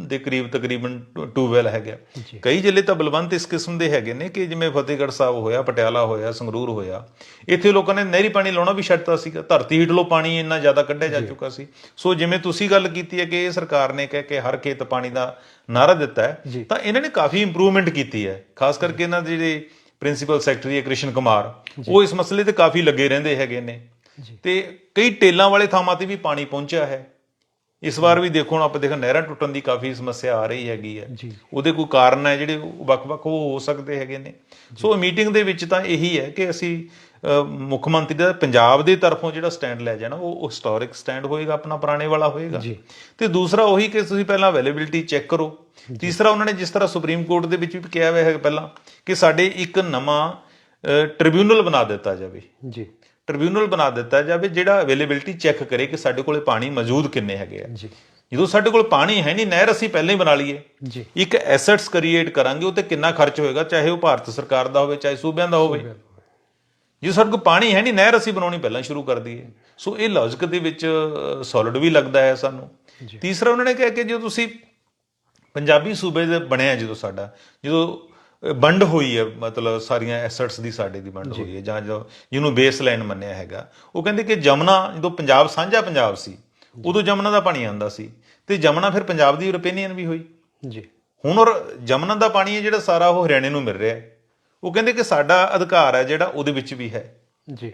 Speaker 2: ਦੇ ਕਰੀਬ ਤਕਰੀਬਨ ਟੂਬਵੈਲ ਹੈਗਾ
Speaker 1: ਜੀ।
Speaker 2: ਕਈ ਜ਼ਿਲ੍ਹੇ ਤਾਂ ਬਲਵੰਤ ਇਸ ਕਿਸਮ ਦੇ ਹੈਗੇ ਨੇ ਕਿ ਜਿਵੇਂ ਫਤਿਹਗੜ੍ਹ ਸਾਹਿਬ ਹੋਇਆ ਪਟਿਆਲਾ ਹੋਇਆ ਸੰਗਰੂਰ ਹੋਇਆ। ਇੱਥੇ ਲੋਕਾਂ ਨੇ ਨਹਿਰੀ ਪਾਣੀ ਲਾਉਣਾ ਵੀ ਛੱਡਤਾ ਸੀਗਾ। ਧਰਤੀ ਹੇਠਲੋਂ ਪਾਣੀ ਇੰਨਾ ਜ਼ਿਆਦਾ ਕੱਢਿਆ ਜਾ ਚੁੱਕਾ ਸੀ। ਸੋ ਜਿਵੇਂ ਤੁਸੀਂ ਗੱਲ ਕੀਤੀ ਹੈ ਕਿ ਇਹ ਸਰਕਾਰ ਨੇ ਕਹਿ ਕੇ ਹਰ ਖੇਤ ਪਾਣੀ ਦਾ ਨਾਰਾ ਦਿੱਤਾ। ਹੈ ਤਾਂ ਇਹਨਾਂ ਨੇ ਕਾਫੀ ਇੰਪਰੂਵਮੈਂਟ ਕੀਤੀ ਹੈ। ਖਾਸ ਕਰਕੇ ਇਹਨਾਂ ਦੇ ਜਿਹੜੇ ਪ੍ਰਿੰਸੀਪਲ ਸੈਕਟਰੀ ਹੈ ਕ੍ਰਿਸ਼ਨ ਕੁਮਾਰ ਉਹ ਇਸ ਮਸਲੇ ਤੇ ਕਾਫੀ ਲੱਗੇ ਰਹਿੰਦੇ ਹੈਗੇ ਨੇ। ਤੇ ਕਈ ਟੇਲਾਂ ਵਾਲੇ ਥਾਵਾਂ ਤੇ ਵੀ ਪਾਣੀ ਪਹੁੰਚਿਆ ਹੈ। ਇਸ ਵਾਰ ਵੀ ਦੇਖੋ ਹੁਣ ਆਪਾਂ ਦੇਖਾਂ ਨਹਿਰਾਂ ਟੁੱਟਣ ਦੀ ਕਾਫੀ ਸਮੱਸਿਆ ਆ ਰਹੀ ਹੈਗੀ ਹੈ। ਉਹਦੇ ਕੋਈ ਕਾਰਨ ਹੈ ਜਿਹੜੇ ਵੱਖ-ਵੱਖ ਉਹ ਹੋ ਸਕਦੇ ਹੈਗੇ ਨੇ। ਸੋ ਮੀਟਿੰਗ ਦੇ ਵਿੱਚ ਤਾਂ ਇਹੀ ਹੈ ਕਿ ਅਸੀਂ ਮੁੱਖ ਮੰਤਰੀ ਦਾ ਪੰਜਾਬ ਦੇ ਤਰਫੋਂ ਜਿਹੜਾ ਸਟੈਂਡ ਲੈ ਜਾਣਾ ਉਹ ਹਿਸਟੋਰਿਕ ਸਟੈਂਡ ਹੋਏਗਾ ਆਪਣਾ ਪੁਰਾਣੇ ਵਾਲਾ ਹੋਏਗਾ।
Speaker 1: ਜੀ।
Speaker 2: ਤੇ ਦੂਸਰਾ ਉਹੀ ਕਿ ਤੁਸੀਂ ਪਹਿਲਾਂ ਅਵੇਲੇਬਿਲਟੀ ਚੈੱਕ ਕਰੋ। ਤੀਸਰਾ ਉਹਨਾਂ ਨੇ ਜਿਸ ਤਰ੍ਹਾਂ ਸੁਪਰੀਮ ਕੋਰਟ ਦੇ ਵਿੱਚ ਵੀ ਕਿਹਾ ਹੋਇਆ ਹੈ ਪਹਿਲਾਂ ਕਿ ਸਾਡੇ ਇੱਕ ਨਵਾਂ ਟ੍ਰਿਬਿਊਨਲ ਬਣਾ ਦਿੱਤਾ ਜਾਵੇ।
Speaker 1: ਜੀ।
Speaker 2: ਟ੍ਰਿਬਿਊਨਲ ਬਣਾ ਦਿੱਤਾ ਜਾਵੇ ਜਿਹੜਾ ਅਵੇਲੇਬਿਲਟੀ ਚੈੱਕ ਕਰੇ ਕਿ ਸਾਡੇ ਕੋਲੇ ਪਾਣੀ ਮੌਜੂਦ ਕਿੰਨੇ ਹੈਗੇ ਆ।
Speaker 1: ਜੀ।
Speaker 2: ਜਦੋਂ ਸਾਡੇ ਕੋਲ ਪਾਣੀ ਹੈ ਨਹੀਂ ਨਹਿਰ ਅਸੀਂ ਪਹਿਲਾਂ ਹੀ ਬਣਾ ਲਈਏ।
Speaker 1: ਜੀ।
Speaker 2: ਇੱਕ ਐਸੈਟਸ ਕ੍ਰੀਏਟ ਕਰਾਂਗੇ ਉਹ ਤੇ ਕਿੰਨਾ ਖਰਚ ਹੋਏਗਾ ਚਾਹੇ ਉਹ ਭਾਰਤ ਸਰਕਾਰ ਦਾ ਹੋਵੇ ਚਾਹੇ ਸੂਬਿਆਂ ਦਾ ਹੋਵੇ। ਜੇ ਸਾਡੇ ਕੋਲ ਪਾਣੀ ਹੈ ਨਹੀਂ ਨਹਿਰ ਅਸੀਂ ਬਣਾਉਣੀ ਪਹਿਲਾਂ ਸ਼ੁਰੂ ਕਰ ਦਈਏ। ਸੋ ਇਹ ਲੌਜੀਕ ਦੇ ਵਿੱਚ ਸੋਲਿਡ ਵੀ ਲੱਗਦਾ ਹੈ ਸਾਨੂੰ। ਤੀਸਰਾ ਉਹਨਾਂ ਨੇ ਕਿਹਾ ਕਿ ਜਦੋਂ ਤੁਸੀਂ ਪੰਜਾਬੀ ਸੂਬੇ ਦੇ ਬਣਿਆ ਜਦੋਂ ਸਾਡਾ ਜਦੋਂ ਵੰਡ ਹੋਈ ਹੈ ਮਤਲਬ ਸਾਰੀਆਂ ਐਸੈਟਸ ਦੀ ਸਾਡੇ ਦੀ ਵੰਡ ਹੋਈ ਹੈ ਜਾਂ ਜਿਹਨੂੰ ਬੇਸਲਾਈਨ ਮੰਨਿਆ ਹੈਗਾ। ਉਹ ਕਹਿੰਦੇ ਕਿ ਜਮਨਾ ਜਦੋਂ ਪੰਜਾਬ ਸਾਂਝਾ ਪੰਜਾਬ ਸੀ ਉਦੋਂ ਜਮਨਾ ਦਾ ਪਾਣੀ ਆਂਦਾ ਸੀ ਤੇ ਜਮਨਾ ਫਿਰ ਪੰਜਾਬ ਦੀ ਯੂਰਪੀਨੀਅਨ ਵੀ ਹੋਈ।
Speaker 1: ਜੀ।
Speaker 2: ਹੁਣ ਔਰ ਜਮਨਾ ਦਾ ਪਾਣੀ ਹੈ ਜਿਹੜਾ ਸਾਰਾ ਉਹ ਹਰਿਆਣੇ ਨੂੰ ਮਿਲ ਰਿਹਾ ਹੈ। ਉਹ ਕਹਿੰਦੇ ਕਿ ਸਾਡਾ ਅਧਿਕਾਰ ਹੈ ਜਿਹੜਾ ਉਹਦੇ ਵਿੱਚ ਵੀ ਹੈ।
Speaker 1: ਜੀ।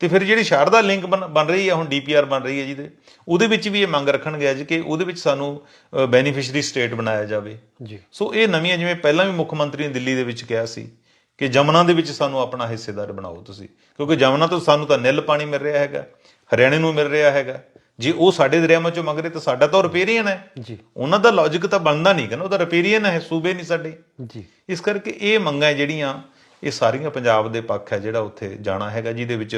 Speaker 2: ਤੇ ਫਿਰ ਜਿਹੜੀ ਸ਼ਾਰਦਾ ਲਿੰਕ ਬਣ ਰਹੀ ਹੈ ਹੁਣ ਡੀਪੀਆਰ ਬਣ ਰਹੀ ਹੈ ਜਿਹਦੇ ਉਹਦੇ ਵਿੱਚ ਵੀ ਇਹ ਮੰਗ ਰੱਖਣਗੇ ਅੱਜ ਕਿ ਉਹਦੇ ਵਿੱਚ ਸਾਨੂੰ ਬੈਨੀਫੀਸ਼ਰੀ ਸਟੇਟ ਬਣਾਇਆ ਜਾਵੇ।
Speaker 1: ਜੀ।
Speaker 2: ਸੋ ਇਹ ਨਵੀਆਂ ਜਿਵੇਂ ਪਹਿਲਾਂ ਵੀ ਮੁੱਖ ਮੰਤਰੀ ਨੇ ਦਿੱਲੀ ਦੇ ਵਿੱਚ ਕਿਹਾ ਸੀ ਕਿ ਜਮਨਾ ਦੇ ਵਿੱਚ ਸਾਨੂੰ ਆਪਣਾ ਹਿੱਸੇਦਾਰ ਬਣਾਓ ਤੁਸੀਂ ਕਿਉਂਕਿ ਜਮਨਾ ਤੋਂ ਸਾਨੂੰ ਤਾਂ ਨਿੱਲ ਪਾਣੀ ਮਿਲ ਰਿਹਾ ਹੈਗਾ ਹਰਿਆਣੇ ਨੂੰ ਮਿਲ ਰਿਹਾ ਹੈਗਾ। ਜੇ ਉਹ ਸਾਡੇ ਦਰਿਆਵਾਂ ਚੋਂ ਮੰਗ ਰਹੇ ਤਾਂ ਸਾਡਾ ਤਾਂ ਰਿਪੇਰੀਅਨ ਹੈ।
Speaker 1: ਜੀ।
Speaker 2: ਉਹਨਾਂ ਦਾ ਲੌਜੀਕ ਤਾਂ ਬਣਦਾ ਨਹੀਂ ਕਿ ਨਾ ਉਹਦਾ ਰਿਪੇਰੀਅਨ ਹੈ ਸੂਬੇ ਨਹੀਂ ਸਾਡੇ।
Speaker 1: ਜੀ।
Speaker 2: ਇਸ ਕਰਕੇ ਇਹ ਮੰਗਾਂ ਜਿਹੜੀਆਂ ਇਹ ਸਾਰੀਆਂ ਪੰਜਾਬ ਦੇ ਪੱਖ ਹੈ ਜਿਹੜਾ ਉੱਥੇ ਜਾਣਾ ਹੈਗਾ ਜਿਹਦੇ ਵਿੱਚ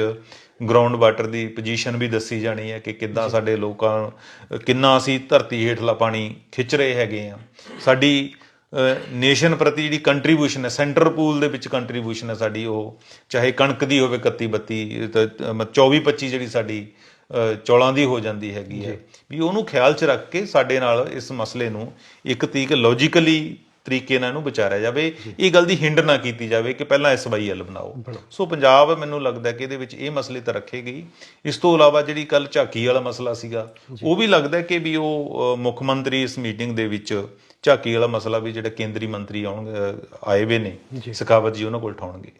Speaker 2: ਗਰਾਊਂਡ ਵਾਟਰ ਦੀ ਪੋਜੀਸ਼ਨ ਵੀ ਦੱਸੀ ਜਾਣੀ ਹੈ ਕਿ ਕਿੱਦਾਂ ਸਾਡੇ ਲੋਕਾਂ ਕਿੰਨਾ ਅਸੀਂ ਧਰਤੀ ਹੇਠਲਾ ਪਾਣੀ ਖਿੱਚ ਰਹੇ ਹੈਗੇ ਆ ਸਾਡੀ ਨੇਸ਼ਨ ਪ੍ਰਤੀ ਜਿਹੜੀ ਕੰਟਰੀਬਿਊਸ਼ਨ ਹੈ ਸੈਂਟਰ ਪੂਲ ਦੇ ਵਿੱਚ ਕੰਟਰੀਬਿਊਸ਼ਨ ਹੈ ਸਾਡੀ ਉਹ ਚਾਹੇ ਕਣਕ ਦੀ ਹੋਵੇ 31 32 24 25 ਜਿਹੜੀ ਸਾਡੀ ਚੌਲਾਂ ਦੀ ਹੋ ਜਾਂਦੀ ਹੈਗੀ ਹੈ। ਵੀ ਉਹਨੂੰ ਖਿਆਲ 'ਚ ਰੱਖ ਕੇ ਸਾਡੇ ਨਾਲ ਇਸ ਮਸਲੇ ਨੂੰ ਇੱਕ ਤੀਕ ਲੌਜੀਕਲੀ ਤਰੀਕੇ ਨਾਲ ਇਹਨੂੰ ਵਿਚਾਰਿਆ ਜਾਵੇ ਇਹ ਗੱਲ ਦੀ ਹਿੰਡ ਨਾ ਕੀਤੀ ਜਾਵੇ ਕਿ ਪਹਿਲਾਂ ਐਸਵਾਈਐਲ ਬਣਾਓ। ਸੋ ਪੰਜਾਬ ਮੈਨੂੰ ਲੱਗਦਾ ਕਿ ਇਹਦੇ ਵਿੱਚ ਇਹ ਮਸਲੇ ਤਾਂ ਰੱਖੇ ਗਈ ਇਸ ਤੋਂ ਇਲਾਵਾ ਜਿਹੜੀ ਕੱਲ ਝਾਕੀ ਵਾਲਾ ਮਸਲਾ ਸੀਗਾ ਉਹ ਵੀ ਲੱਗਦਾ ਕਿ ਵੀ ਉਹ ਮੁੱਖ ਮੰਤਰੀ ਇਸ ਮੀਟਿੰਗ ਦੇ ਵਿੱਚ ਝਾਕੀ ਵਾਲਾ ਮਸਲਾ ਵੀ ਜਿਹੜੇ ਕੇਂਦਰੀ ਮੰਤਰੀ ਆਉਣਗੇ ਆਏ ਵੇ ਨੇ ਸਖਾਵਤ ਜੀ ਉਹਨਾਂ ਕੋਲ ਉਠਾਉਣਗੇ।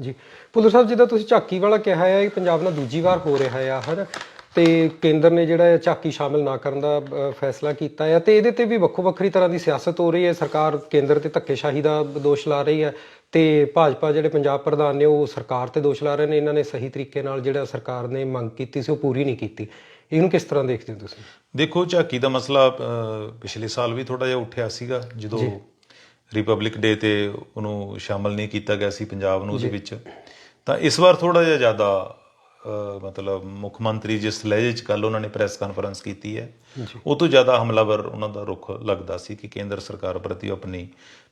Speaker 1: ਜੀ। ਭੁੱਲਰ ਸਾਹਿਬ ਜਿੱਦਾਂ ਤੁਸੀਂ ਝਾਕੀ ਵਾਲਾ ਕਿਹਾ ਹੈ ਇਹ ਪੰਜਾਬ ਨਾਲ ਦੂਜੀ ਵਾਰ ਹੋ ਰਿਹਾ ਆ ਹਨਾ? ਤੇ ਕੇਂਦਰ ਨੇ ਜਿਹੜਾ ਇਹ ਝਾਕੀ ਸ਼ਾਮਿਲ ਨਾ ਕਰਨ ਦਾ ਅ, ਫੈਸਲਾ ਕੀਤਾ ਹੈ ਤੇ ਇਹਦੇ ਤੇ ਵੀ ਵੱਖੋ ਵੱਖਰੀ ਤਰ੍ਹਾਂ ਦੀ ਸਿਆਸਤ ਹੋ ਰਹੀ ਹੈ। ਸਰਕਾਰ ਕੇਂਦਰ ਤੇ ਧੱਕੇਸ਼ਾਹੀ ਦਾ ਦੋਸ਼ ਲਾ ਰਹੀ ਹੈ ਤੇ ਭਾਜਪਾ ਜਿਹੜੇ ਪੰਜਾਬ ਪ੍ਰਧਾਨ ਨੇ ਉਹ ਸਰਕਾਰ ਤੇ ਦੋਸ਼ ਲਾ ਰਹੇ ਨੇ। ਇਹਨਾਂ ਨੇ ਸਹੀ ਤਰੀਕੇ ਨਾਲ ਜਿਹੜਾ ਸਰਕਾਰ ਨੇ ਮੰਗ ਕੀਤੀ ਸੀ ਉਹ ਪੂਰੀ ਨਹੀਂ ਕੀਤੀ। ਇਹਨੂੰ ਕਿਸ ਤਰ੍ਹਾਂ ਦੇਖਦੇ ਹੋ ਤੁਸੀਂ?
Speaker 2: ਦੇਖੋ ਝਾਕੀ ਦਾ ਮਸਲਾ ਅ, ਪਿਛਲੇ ਸਾਲ ਵੀ ਥੋੜਾ ਜਿਹਾ ਉੱਠਿਆ ਸੀਗਾ। ਜਦੋਂ ਰਿਪਬਲਿਕ ਡੇ ਤੇ ਉਹਨੂੰ ਸ਼ਾਮਲ ਨਹੀਂ ਕੀਤਾ ਗਿਆ ਸੀ ਪੰਜਾਬ ਨੂੰ ਉਹਦੇ ਵਿੱਚ। ਤਾਂ ਇਸ ਵਾਰ ਥੋੜਾ ਜਿਹਾ ਜ਼ਿਆਦਾ ਮਤਲਬ ਮੁੱਖ ਮੰਤਰੀ ਜਿਸ ਲਹਿਜੇ 'ਚ ਕੱਲ ਉਹਨਾਂ ਨੇ ਪ੍ਰੈਸ ਕਾਨਫਰੰਸ ਕੀਤੀ ਹੈ ਉਹ ਤੋਂ ਜ਼ਿਆਦਾ ਹਮਲਾਵਰ ਉਹਨਾਂ ਦਾ ਰੁਖ ਲੱਗਦਾ ਸੀ ਕਿ ਕੇਂਦਰ ਸਰਕਾਰ ਪ੍ਰਤੀ ਉਹ ਆਪਣੀ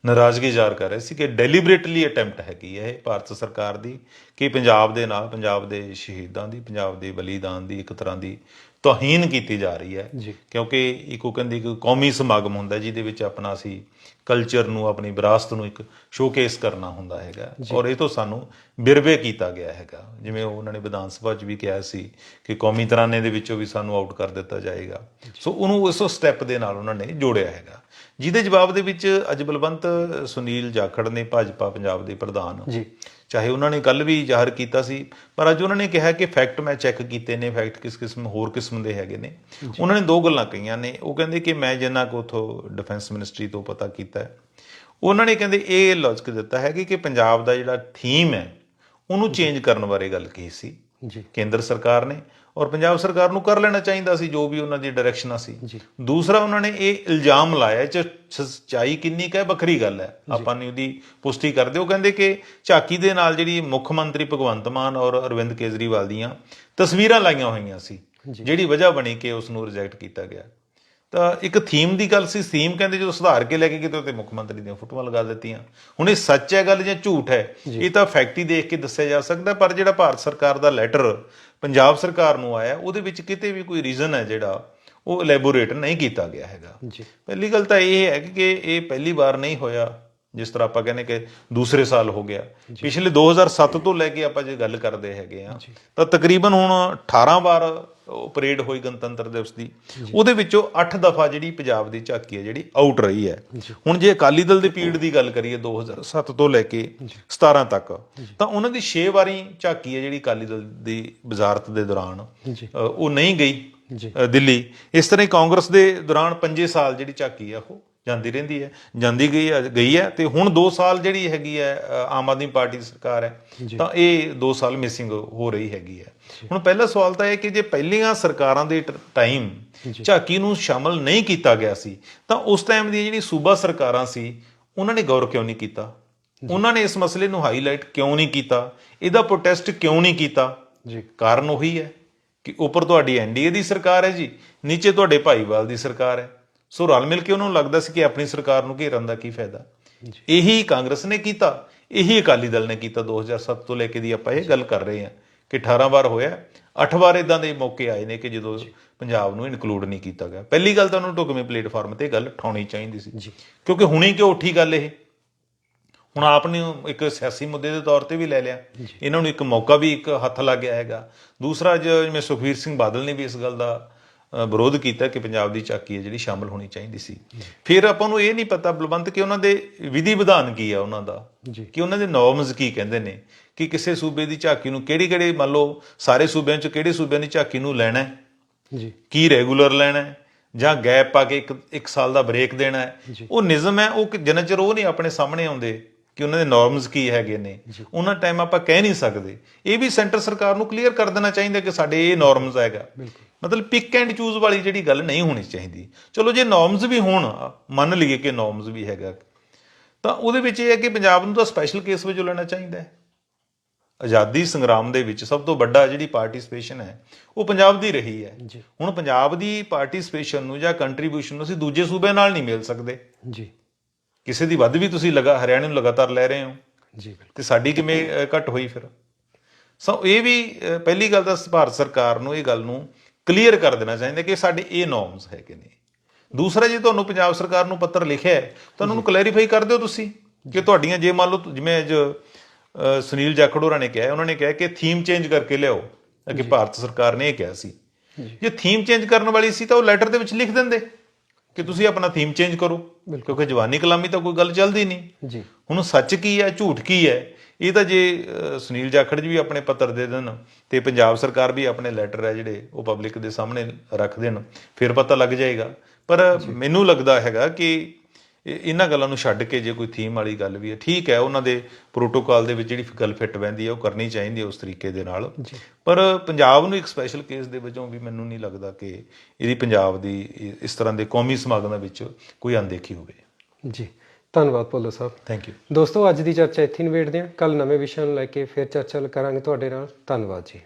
Speaker 2: ਨਾਰਾਜ਼ਗੀ ਜ਼ਾਹਰ ਕਰ ਰਹੇ ਸੀ ਕਿ ਡੈਲੀਬਰੇਟਲੀ ਅਟੈਂਪਟ ਹੈਗੀ ਹੈ ਇਹ ਭਾਰਤ ਸਰਕਾਰ ਦੀ ਕਿ ਪੰਜਾਬ ਦੇ ਨਾਲ ਪੰਜਾਬ ਦੇ ਸ਼ਹੀਦਾਂ ਦੀ ਪੰਜਾਬ ਦੇ ਬਲੀਦਾਨ ਦੀ ਇੱਕ ਤਰ੍ਹਾਂ ਦੀ ਤੋਹੀਨ ਕੀਤੀ ਜਾ ਰਹੀ ਹੈ। ਕਿਉਂਕਿ ਇੱਕ ਉਹ ਕਹਿੰਦੀ ਇੱਕ ਕੌਮੀ ਸਮਾਗਮ ਹੁੰਦਾ ਜਿਹਦੇ ਵਿੱਚ ਆਪਣਾ ਅਸੀਂ ਕਲਚਰ ਨੂੰ ਆਪਣੀ ਵਿਰਾਸਤ ਨੂੰ ਇੱਕ ਸ਼ੋਕੇਸ ਕਰਨਾ ਹੁੰਦਾ ਹੈਗਾ। ਔਰ ਇਹ ਤੋਂ ਸਾਨੂੰ ਬਿਰਵੇ ਕੀਤਾ ਗਿਆ ਹੈਗਾ। ਜਿਵੇਂ ਉਹ ਉਹਨਾਂ ਨੇ ਵਿਧਾਨ ਸਭਾ 'ਚ ਵੀ ਕਿਹਾ ਸੀ ਕਿ ਕੌਮੀ ਤਰਾਨੇ ਦੇ ਵਿੱਚੋਂ ਵੀ ਸਾਨੂੰ ਆਊਟ ਕਰ ਦਿੱਤਾ ਜਾਏਗਾ। ਸੋ ਉਹਨੂੰ ਉਸ ਸਟੈਪ ਦੇ ਨਾਲ ਉਹਨਾਂ ਨੇ ਜੋੜਿਆ ਹੈਗਾ। ਜਿਹਦੇ ਜਵਾਬ ਦੇ ਵਿੱਚ ਅੱਜ ਬਲਵੰਤ ਸੁਨੀਲ ਜਾਖੜ ਨੇ ਭਾਜਪਾ ਪੰਜਾਬ ਦੇ ਪ੍ਰਧਾਨ।
Speaker 1: ਜੀ।
Speaker 2: ਚਾਹੇ ਉਹਨਾਂ ਨੇ ਕੱਲ ਵੀ ਜ਼ਾਹਰ ਕੀਤਾ ਸੀ ਪਰ ਅੱਜ ਉਹਨਾਂ ਨੇ ਕਿਹਾ ਕਿ ਫੈਕਟ ਮੈਂ ਚੈੱਕ ਕੀਤੇ ਨੇ ਫੈਕਟ ਕਿਸ ਕਿਸਮ ਹੋਰ ਕਿਸਮ ਦੇ ਹੈਗੇ ਨੇ। ਉਹਨਾਂ ਨੇ ਦੋ ਗੱਲਾਂ ਕਹੀਆਂ ਨੇ। ਉਹ ਕਹਿੰਦੇ ਕਿ ਮੈਂ ਜਿੰਨਾ ਕੋ ਉਥੋਂ ਡਿਫੈਂਸ ਮਿਨਿਸਟਰੀ ਤੋਂ ਪਤਾ ਕੀਤਾ ਹੈ ਉਹਨਾਂ ਨੇ ਕਹਿੰਦੇ ਇਹ ਲੌਜਿਕ ਦਿੱਤਾ ਹੈ ਕਿ ਕਿ ਪੰਜਾਬ ਦਾ ਜਿਹੜਾ ਥੀਮ ਹੈ ਉਹਨੂੰ ਚੇਂਜ ਕਰਨ ਬਾਰੇ ਗੱਲ ਕਹੀ ਸੀ।
Speaker 1: ਜੀ।
Speaker 2: ਕੇਂਦਰ ਸਰਕਾਰ ਨੇ ਔਰ ਪੰਜਾਬ ਸਰਕਾਰ ਨੂੰ ਕਰ ਲੈਣਾ ਚਾਹੀਦਾ ਸੀ ਜੋ ਵੀ ਉਹਨਾਂ ਦੀ ਡਾਇਰੈਕਸ਼ਨਾਂ ਸੀ। ਦੂਸਰਾ ਉਹਨਾਂ ਨੇ ਇਹ ਇਲਜ਼ਾਮ ਲਾਇਆ ਚ ਸੱਚਾਈ ਕਿੰਨੀ ਕੁ ਹੈ ਵੱਖਰੀ ਗੱਲ ਹੈ। ਆਪਾਂ ਨੇ ਉਹਦੀ ਪੁਸ਼ਟੀ ਕਰਦੇ ਉਹ ਕਹਿੰਦੇ ਕਿ ਝਾਕੀ ਦੇ ਨਾਲ ਜਿਹੜੀ ਮੁੱਖ ਮੰਤਰੀ ਭਗਵੰਤ ਮਾਨ ਔਰ ਅਰਵਿੰਦ ਕੇਜਰੀਵਾਲ ਦੀਆਂ ਤਸਵੀਰਾਂ ਲਾਈਆਂ ਹੋਈਆਂ ਸੀ ਜਿਹੜੀ ਵਜ੍ਹਾ ਬਣੀ ਕਿ ਉਸ ਨੂੰ ਰਿਜੈਕਟ ਕੀਤਾ ਗਿਆ। ਤਾਂ ਇੱਕ ਥੀਮ ਦੀ ਗੱਲ ਸੀ ਥੀਮ ਕਹਿੰਦੇ ਜਦੋਂ ਸੁਧਾਰ ਕੇ ਲੈ ਕੇ ਕਿਤੇ ਤੇ ਮੁੱਖ ਮੰਤਰੀ ਦੀਆਂ ਫੋਟੋਆਂ ਲਗਾ ਦਿੱਤੀਆਂ। ਹੁਣ ਇਹ ਸੱਚ ਹੈ ਗੱਲ ਜਾਂ ਝੂਠ ਹੈ? ਇਹ ਤਾਂ ਫੈਕਟ ਹੀ ਦੇਖ ਕੇ ਦੱਸਿਆ ਜਾ ਸਕਦਾ ਪਰ ਜਿਹੜਾ ਭਾਰਤ ਸਰਕਾਰ ਦਾ ਲੈਟਰ ਪੰਜਾਬ ਸਰਕਾਰ ਨੂੰ ਆਇਆ ਉਹਦੇ ਵਿੱਚ ਕਿਤੇ ਵੀ ਕੋਈ ਰੀਜ਼ਨ ਹੈ ਜਿਹੜਾ ਉਹ ਐਲੈਬੋਰੇਟ ਨਹੀਂ ਕੀਤਾ ਗਿਆ ਹੈਗਾ।
Speaker 1: ਜੀ।
Speaker 2: ਪਹਿਲੀ ਗੱਲ ਤਾਂ ਇਹ ਹੈ ਕਿ ਇਹ ਪਹਿਲੀ ਵਾਰ ਨਹੀਂ ਹੋਇਆ। ਜਿਸ ਤਰ੍ਹਾਂ ਆਪਾਂ ਕਹਿੰਦੇ ਕਿ ਦੂਸਰੇ ਸਾਲ ਹੋ ਗਿਆ। ਪਿਛਲੇ 2007 ਤੋਂ ਲੈ ਕੇ ਆਪਾਂ ਜੇ ਗੱਲ ਕਰਦੇ ਹੈਗੇ ਆ ਤਾਂ ਤਕਰੀਬਨ ਹੁਣ 18 ਵਾਰ ਪਰੇਡ ਹੋਈ ਗਣਤੰਤਰ ਦਿਵਸ ਦੀ। ਉਹਦੇ ਵਿੱਚੋਂ 8 ਦਫਾ ਜਿਹੜੀ ਪੰਜਾਬ ਦੀ ਝਾਕੀ ਹੈ ਜਿਹੜੀ ਆਊਟ ਰਹੀ ਹੈ। ਹੁਣ ਜੇ ਅਕਾਲੀ ਦਲ ਦੇ ਪੀੜ ਦੀ ਗੱਲ ਕਰੀਏ 2007 ਤੋਂ ਲੈ ਕੇ 17 ਤੱਕ ਤਾਂ ਉਹਨਾਂ ਦੀ 6 ਵਾਰੀ ਝਾਕੀ ਹੈ ਜਿਹੜੀ ਅਕਾਲੀ ਦਲ ਦੀ ਵਜ਼ਾਰਤ ਦੇ ਦੌਰਾਨ। ਉਹ ਨਹੀਂ ਗਈ ਦਿੱਲੀ। ਇਸ ਤਰ੍ਹਾਂ ਹੀ ਕਾਂਗਰਸ ਦੇ ਦੌਰਾਨ 5 ਸਾਲ ਜਿਹੜੀ ਝਾਕੀ ਆ ਉਹ ਜਾਂਦੀ ਰਹਿੰਦੀ ਹੈ। ਜਾਂਦੀ ਗਈ ਹੈ ਗਈ ਹੈ ਤੇ ਹੁਣ 2 ਸਾਲ ਜਿਹੜੀ ਹੈਗੀ ਹੈ ਅ, ਆਮ ਆਦਮੀ ਪਾਰਟੀ ਦੀ ਸਰਕਾਰ ਹੈ ਤਾਂ ਇਹ 2 ਸਾਲ ਮਿਸਿੰਗ ਹੋ ਰਹੀ ਹੈਗੀ ਹੈ। ਹੁਣ ਪਹਿਲਾ ਸਵਾਲ ਤਾਂ ਇਹ ਕਿ ਜੇ ਪਹਿਲੀਆਂ ਸਰਕਾਰਾਂ ਦੇ ਟਾਈਮ ਝਾਕੀ ਨੂੰ ਸ਼ਾਮਲ ਨਹੀਂ ਕੀਤਾ ਗਿਆ ਸੀ ਤਾਂ ਉਸ ਟਾਈਮ ਦੀ ਜਿਹੜੀ ਸੂਬਾ ਸਰਕਾਰਾਂ ਸੀ ਉਹਨਾਂ ਨੇ ਗੌਰ ਕਿਉਂ ਨਹੀਂ ਕੀਤਾ? ਉਹਨਾਂ ਨੇ ਇਸ ਮਸਲੇ ਨੂੰ ਹਾਈਲਾਈਟ ਕਿਉਂ ਨਹੀਂ ਕੀਤਾ? ਇਹਦਾ ਪ੍ਰੋਟੈਸਟ ਕਿਉਂ ਨਹੀਂ ਕੀਤਾ?
Speaker 1: ਜੀ।
Speaker 2: ਕਾਰਨ ਉਹੀ ਹੈ ਕਿ ਉੱਪਰ ਤੁਹਾਡੀ ਐਨਡੀਏ ਦੀ ਸਰਕਾਰ ਹੈ ਜੀ ਨੀਚੇ ਤੁਹਾਡੇ ਭਾਈਵਾਲ ਦੀ ਸਰਕਾਰ ਹੈ। ਸੋ ਰਲ ਮਿਲ ਕੇ ਉਹਨਾਂ ਨੂੰ ਲੱਗਦਾ ਸੀ ਕਿ ਆਪਣੀ ਸਰਕਾਰ ਨੂੰ ਘੇਰਨ ਦਾ ਕੀ ਫਾਇਦਾ। ਇਹੀ ਕਾਂਗਰਸ ਨੇ ਕੀਤਾ ਇਹੀ ਅਕਾਲੀ ਦਲ ਨੇ ਕੀਤਾ 2007 ਤੋਂ ਲੈ ਕੇ ਦੀ ਆਪਾਂ ਇਹ ਗੱਲ ਕਰ ਰਹੇ ਹਾਂ ਕਿ 18 ਵਾਰ ਹੋਇਆ 8 ਵਾਰ ਇਦਾਂ ਦੇ ਮੌਕੇ ਆਏ ਨੇ ਕਿ ਜਦੋਂ ਪੰਜਾਬ ਨੂੰ ਇਨਕਲੂਡ ਨਹੀਂ ਕੀਤਾ ਗਿਆ। ਪਹਿਲੀ ਗੱਲ ਤਾਂ ਉਹਨੂੰ ਢੁਕਵੇਂ ਪਲੇਟਫਾਰਮ ਤੇ ਗੱਲ ਉਠਾਉਣੀ ਚਾਹੀਦੀ ਸੀ। ਕਿਉਂਕਿ ਹੁਣੇ ਕਿਉਂ ਉੱਠੀ ਗੱਲ ਇਹ? ਹੁਣ ਆਪ ਨੇ ਇੱਕ ਸਿਆਸੀ ਮੁੱਦੇ ਦੇ ਤੌਰ ਤੇ ਵੀ ਲੈ ਲਿਆ। ਇਹਨਾਂ ਨੂੰ ਇੱਕ ਮੌਕਾ ਵੀ ਇੱਕ ਹੱਥ ਲੱਗ ਗਿਆ ਹੈਗਾ ਦੂਸਰਾ ਜਿਵੇਂ ਸੁਖਵੀਰ ਸਿੰਘ ਬਾਦਲ ਨੇ ਵੀ ਇਸ ਗੱਲ ਦਾ ਵਿਰੋਧ ਕੀਤਾ ਕਿ ਪੰਜਾਬ ਦੀ ਝਾਕੀ ਹੈ ਜਿਹੜੀ ਸ਼ਾਮਲ ਹੋਣੀ ਚਾਹੀਦੀ ਸੀ। ਫਿਰ ਆਪਾਂ ਨੂੰ ਇਹ ਨਹੀਂ ਪਤਾ ਬਲਵੰਤ ਕਿ ਉਹਨਾਂ ਦੇ ਵਿਧੀ ਵਿਧਾਨ ਕੀ ਆ ਉਹਨਾਂ ਦਾ। ਕਿ ਉਹਨਾਂ ਦੇ ਨੋਰਮਸ ਕੀ ਕਹਿੰਦੇ ਨੇ। ਕਿ ਕਿਸੇ ਸੂਬੇ ਦੀ ਝਾਕੀ ਨੂੰ ਕਿਹੜੀ ਕਿਹੜੀ ਮੰਨ ਲਓ ਸਾਰੇ ਸੂਬਿਆਂ ਚ ਕਿਹੜੇ ਸੂਬਿਆਂ ਦੀ ਝਾਕੀ ਨੂੰ ਲੈਣਾ ਹੈ?
Speaker 1: ਜੀ।
Speaker 2: ਕੀ ਰੈਗੂਲਰ ਲੈਣਾ ਹੈ? ਜਾਂ ਗੈਪ ਪਾ ਕੇ ਇੱਕ ਇੱਕ ਸਾਲ ਦਾ ਬ੍ਰੇਕ ਦੇਣਾ ਹੈ? ਉਹ ਨਿਯਮ ਹੈ ਉਹ ਜਿੰਨਾ ਚਿਰ ਉਹ ਨਹੀਂ ਆਪਣੇ ਸਾਹਮਣੇ ਆਉਂਦੇ ਕਿ ਉਹਨਾਂ ਦੇ ਨਾਰਮਸ ਕੀ ਹੈਗੇ ਨੇ। ਉਹਨਾਂ ਟਾਈਮ ਆਪਾਂ ਕਹਿ ਨਹੀਂ ਸਕਦੇ। ਇਹ ਵੀ ਸੈਂਟਰ ਸਰਕਾਰ ਨੂੰ ਕਲੀਅਰ ਕਰ ਦੇਣਾ ਚਾਹੀਦਾ ਕਿ ਸਾਡੇ ਇਹ ਨਾਰਮਸ ਹੈਗਾ। ਮਤਲਬ ਪਿਕ ਐਂਡ ਚੂਜ਼ ਵਾਲੀ ਜਿਹੜੀ ਗੱਲ ਨਹੀਂ ਹੋਣੀ ਚਾਹੀਦੀ। ਚਲੋ ਜੇ ਨਾਰਮਸ ਵੀ ਹੋਣ ਮੰਨ ਲਈਏ ਕਿ ਨਾਰਮਸ ਵੀ ਹੈਗਾ। ਤਾਂ ਉਹਦੇ ਵਿੱਚ ਇਹ ਹੈ ਕਿ ਪੰਜਾਬ ਨੂੰ ਤਾਂ ਸਪੈਸ਼ਲ ਕੇਸ ਵਜੋਂ ਲੈਣਾ ਚਾਹੀਦਾ ਹੈ। ਆਜ਼ਾਦੀ ਸੰਗਰਾਮ ਦੇ ਵਿੱਚ ਸਭ ਤੋਂ ਵੱਡਾ ਜਿਹੜੀ ਪਾਰਟਿਸਿਪੇਸ਼ਨ ਹੈ ਉਹ ਪੰਜਾਬ ਦੀ ਰਹੀ ਹੈ। ਹੁਣ ਪੰਜਾਬ ਦੀ ਪਾਰਟਿਸਿਪੇਸ਼ਨ ਨੂੰ ਜਾਂ ਕੰਟਰੀਬਿਊਸ਼ਨ ਨੂੰ ਅਸੀਂ ਦੂਜੇ ਸੂਬਿਆਂ ਨਾਲ ਨਹੀਂ ਮਿਲ ਸਕਦੇ।
Speaker 1: ਜੀ।
Speaker 2: ਕਿਸੇ ਦੀ ਵੱਧ ਵੀ ਤੁਸੀਂ ਲਗਾ ਹਰਿਆਣੇ ਨੂੰ ਲਗਾਤਾਰ ਲੈ ਰਹੇ ਹੋ।
Speaker 1: ਜੀ ਬਿਲਕੁਲ।
Speaker 2: ਤੇ ਸਾਡੀ ਕਿਵੇਂ ਘੱਟ ਹੋਈ ਫਿਰ? ਸੋ ਇਹ ਵੀ ਪਹਿਲੀ ਗੱਲ ਤਾਂ ਭਾਰਤ ਸਰਕਾਰ ਨੂੰ ਇਹ ਗੱਲ ਨੂੰ ਕਲੀਅਰ ਕਰ ਦੇਣਾ ਚਾਹੀਦਾ ਕਿ ਸਾਡੇ ਇਹ ਨੋਰਮਸ ਹੈਗੇ ਨੇ। ਦੂਸਰਾ ਜੇ ਤੁਹਾਨੂੰ ਪੰਜਾਬ ਸਰਕਾਰ ਨੂੰ ਪੱਤਰ ਲਿਖਿਆ ਹੈ ਤਾਂ ਉਹਨਾਂ ਨੂੰ ਕਲੈਰੀਫਾਈ ਕਰ ਦਿਓ ਤੁਸੀਂ ਕਿ ਤੁਹਾਡੀਆਂ ਜੇ ਮੰਨ ਲਓ ਜਿਵੇਂ ਅੱਜ ਅਹ, ਸੁਨੀਲ ਜਾਖੜ ਹੋਰਾਂ ਨੇ ਕਿਹਾ ਉਹਨਾਂ ਨੇ ਕਿਹਾ ਕਿ ਥੀਮ ਚੇਂਜ ਕਰਕੇ ਲਿਆਓ। ਅੱਗੇ ਭਾਰਤ ਸਰਕਾਰ ਨੇ ਇਹ ਕਿਹਾ ਸੀ। ਜੇ। ਥੀਮ ਚੇਂਜ ਕਰਨ ਵਾਲੀ ਸੀ ਤਾਂ ਉਹ ਲੈਟਰ ਦੇ ਵਿੱਚ ਲਿਖ ਦਿੰਦੇ ਕਿ ਤੁਸੀਂ ਆਪਣਾ ਥੀਮ ਚੇਂਜ ਕਰੋ ਕਿਉਂਕਿ ਜਵਾਨੀ ਕਲਾਮੀ ਤਾਂ ਕੋਈ ਗੱਲ ਚੱਲਦੀ ਨਹੀਂ।
Speaker 1: ਜੀ।
Speaker 2: ਹੁਣ ਸੱਚ ਕੀ ਹੈ ਝੂਠ ਕੀ ਹੈ ਇਹ ਤਾਂ ਜੇ ਸੁਨੀਲ ਜਾਖੜ ਜੀ ਵੀ ਆਪਣੇ ਪੱਤਰ ਦੇ ਦੇਣ ਤੇ ਪੰਜਾਬ ਸਰਕਾਰ ਵੀ ਆਪਣੇ ਲੈਟਰ ਹੈ ਜਿਹੜੇ ਉਹ ਪਬਲਿਕ ਦੇ ਸਾਹਮਣੇ ਰੱਖ ਦੇਣ ਫਿਰ ਪਤਾ ਲੱਗ ਜਾਏਗਾ। ਪਰ ਮੈਨੂੰ ਲੱਗਦਾ ਹੈਗਾ ਕਿ ਇਹ- ਇਹਨਾਂ ਗੱਲਾਂ ਨੂੰ ਛੱਡ ਕੇ ਜੇ ਕੋਈ ਥੀਮ ਵਾਲੀ ਗੱਲ ਵੀ ਹੈ ਠੀਕ ਹੈ ਉਹਨਾਂ ਦੇ ਪ੍ਰੋਟੋਕਾਲ ਦੇ ਵਿੱਚ ਜਿਹੜੀ ਗੱਲ ਫਿੱਟ ਬੈਂਦੀ ਹੈ ਉਹ ਕਰਨੀ ਚਾਹੀਦੀ ਹੈ ਉਸ ਤਰੀਕੇ ਦੇ ਨਾਲ। ਪਰ ਪੰਜਾਬ ਨੂੰ ਇੱਕ ਸਪੈਸ਼ਲ ਕੇਸ ਦੇ ਵਜੋਂ ਵੀ ਮੈਨੂੰ ਨਹੀਂ ਲੱਗਦਾ ਕਿ ਇਹਦੀ ਪੰਜਾਬ ਦੀ ਇਸ ਤਰ੍ਹਾਂ ਦੇ ਕੌਮੀ ਸਮਾਗਮਾਂ ਵਿੱਚ ਕੋਈ ਅਣਦੇਖੀ ਹੋਵੇ।
Speaker 1: ਜੀ। ਧੰਨਵਾਦ ਭੋਲੋ ਸਾਹਿਬ।
Speaker 2: ਥੈਂਕ ਯੂ
Speaker 1: ਦੋਸਤੋ ਅੱਜ ਦੀ ਚਰਚਾ ਇੱਥੇ ਨਿਬੇੜਦੇ ਹਾਂ। ਕੱਲ ਨਵੇਂ ਵਿਸ਼ੇ ਨੂੰ ਲੈ ਕੇ ਫਿਰ ਚਰਚਾ ਕਰਾਂਗੇ ਤੁਹਾਡੇ ਨਾਲ। ਧੰਨਵਾਦ ਜੀ।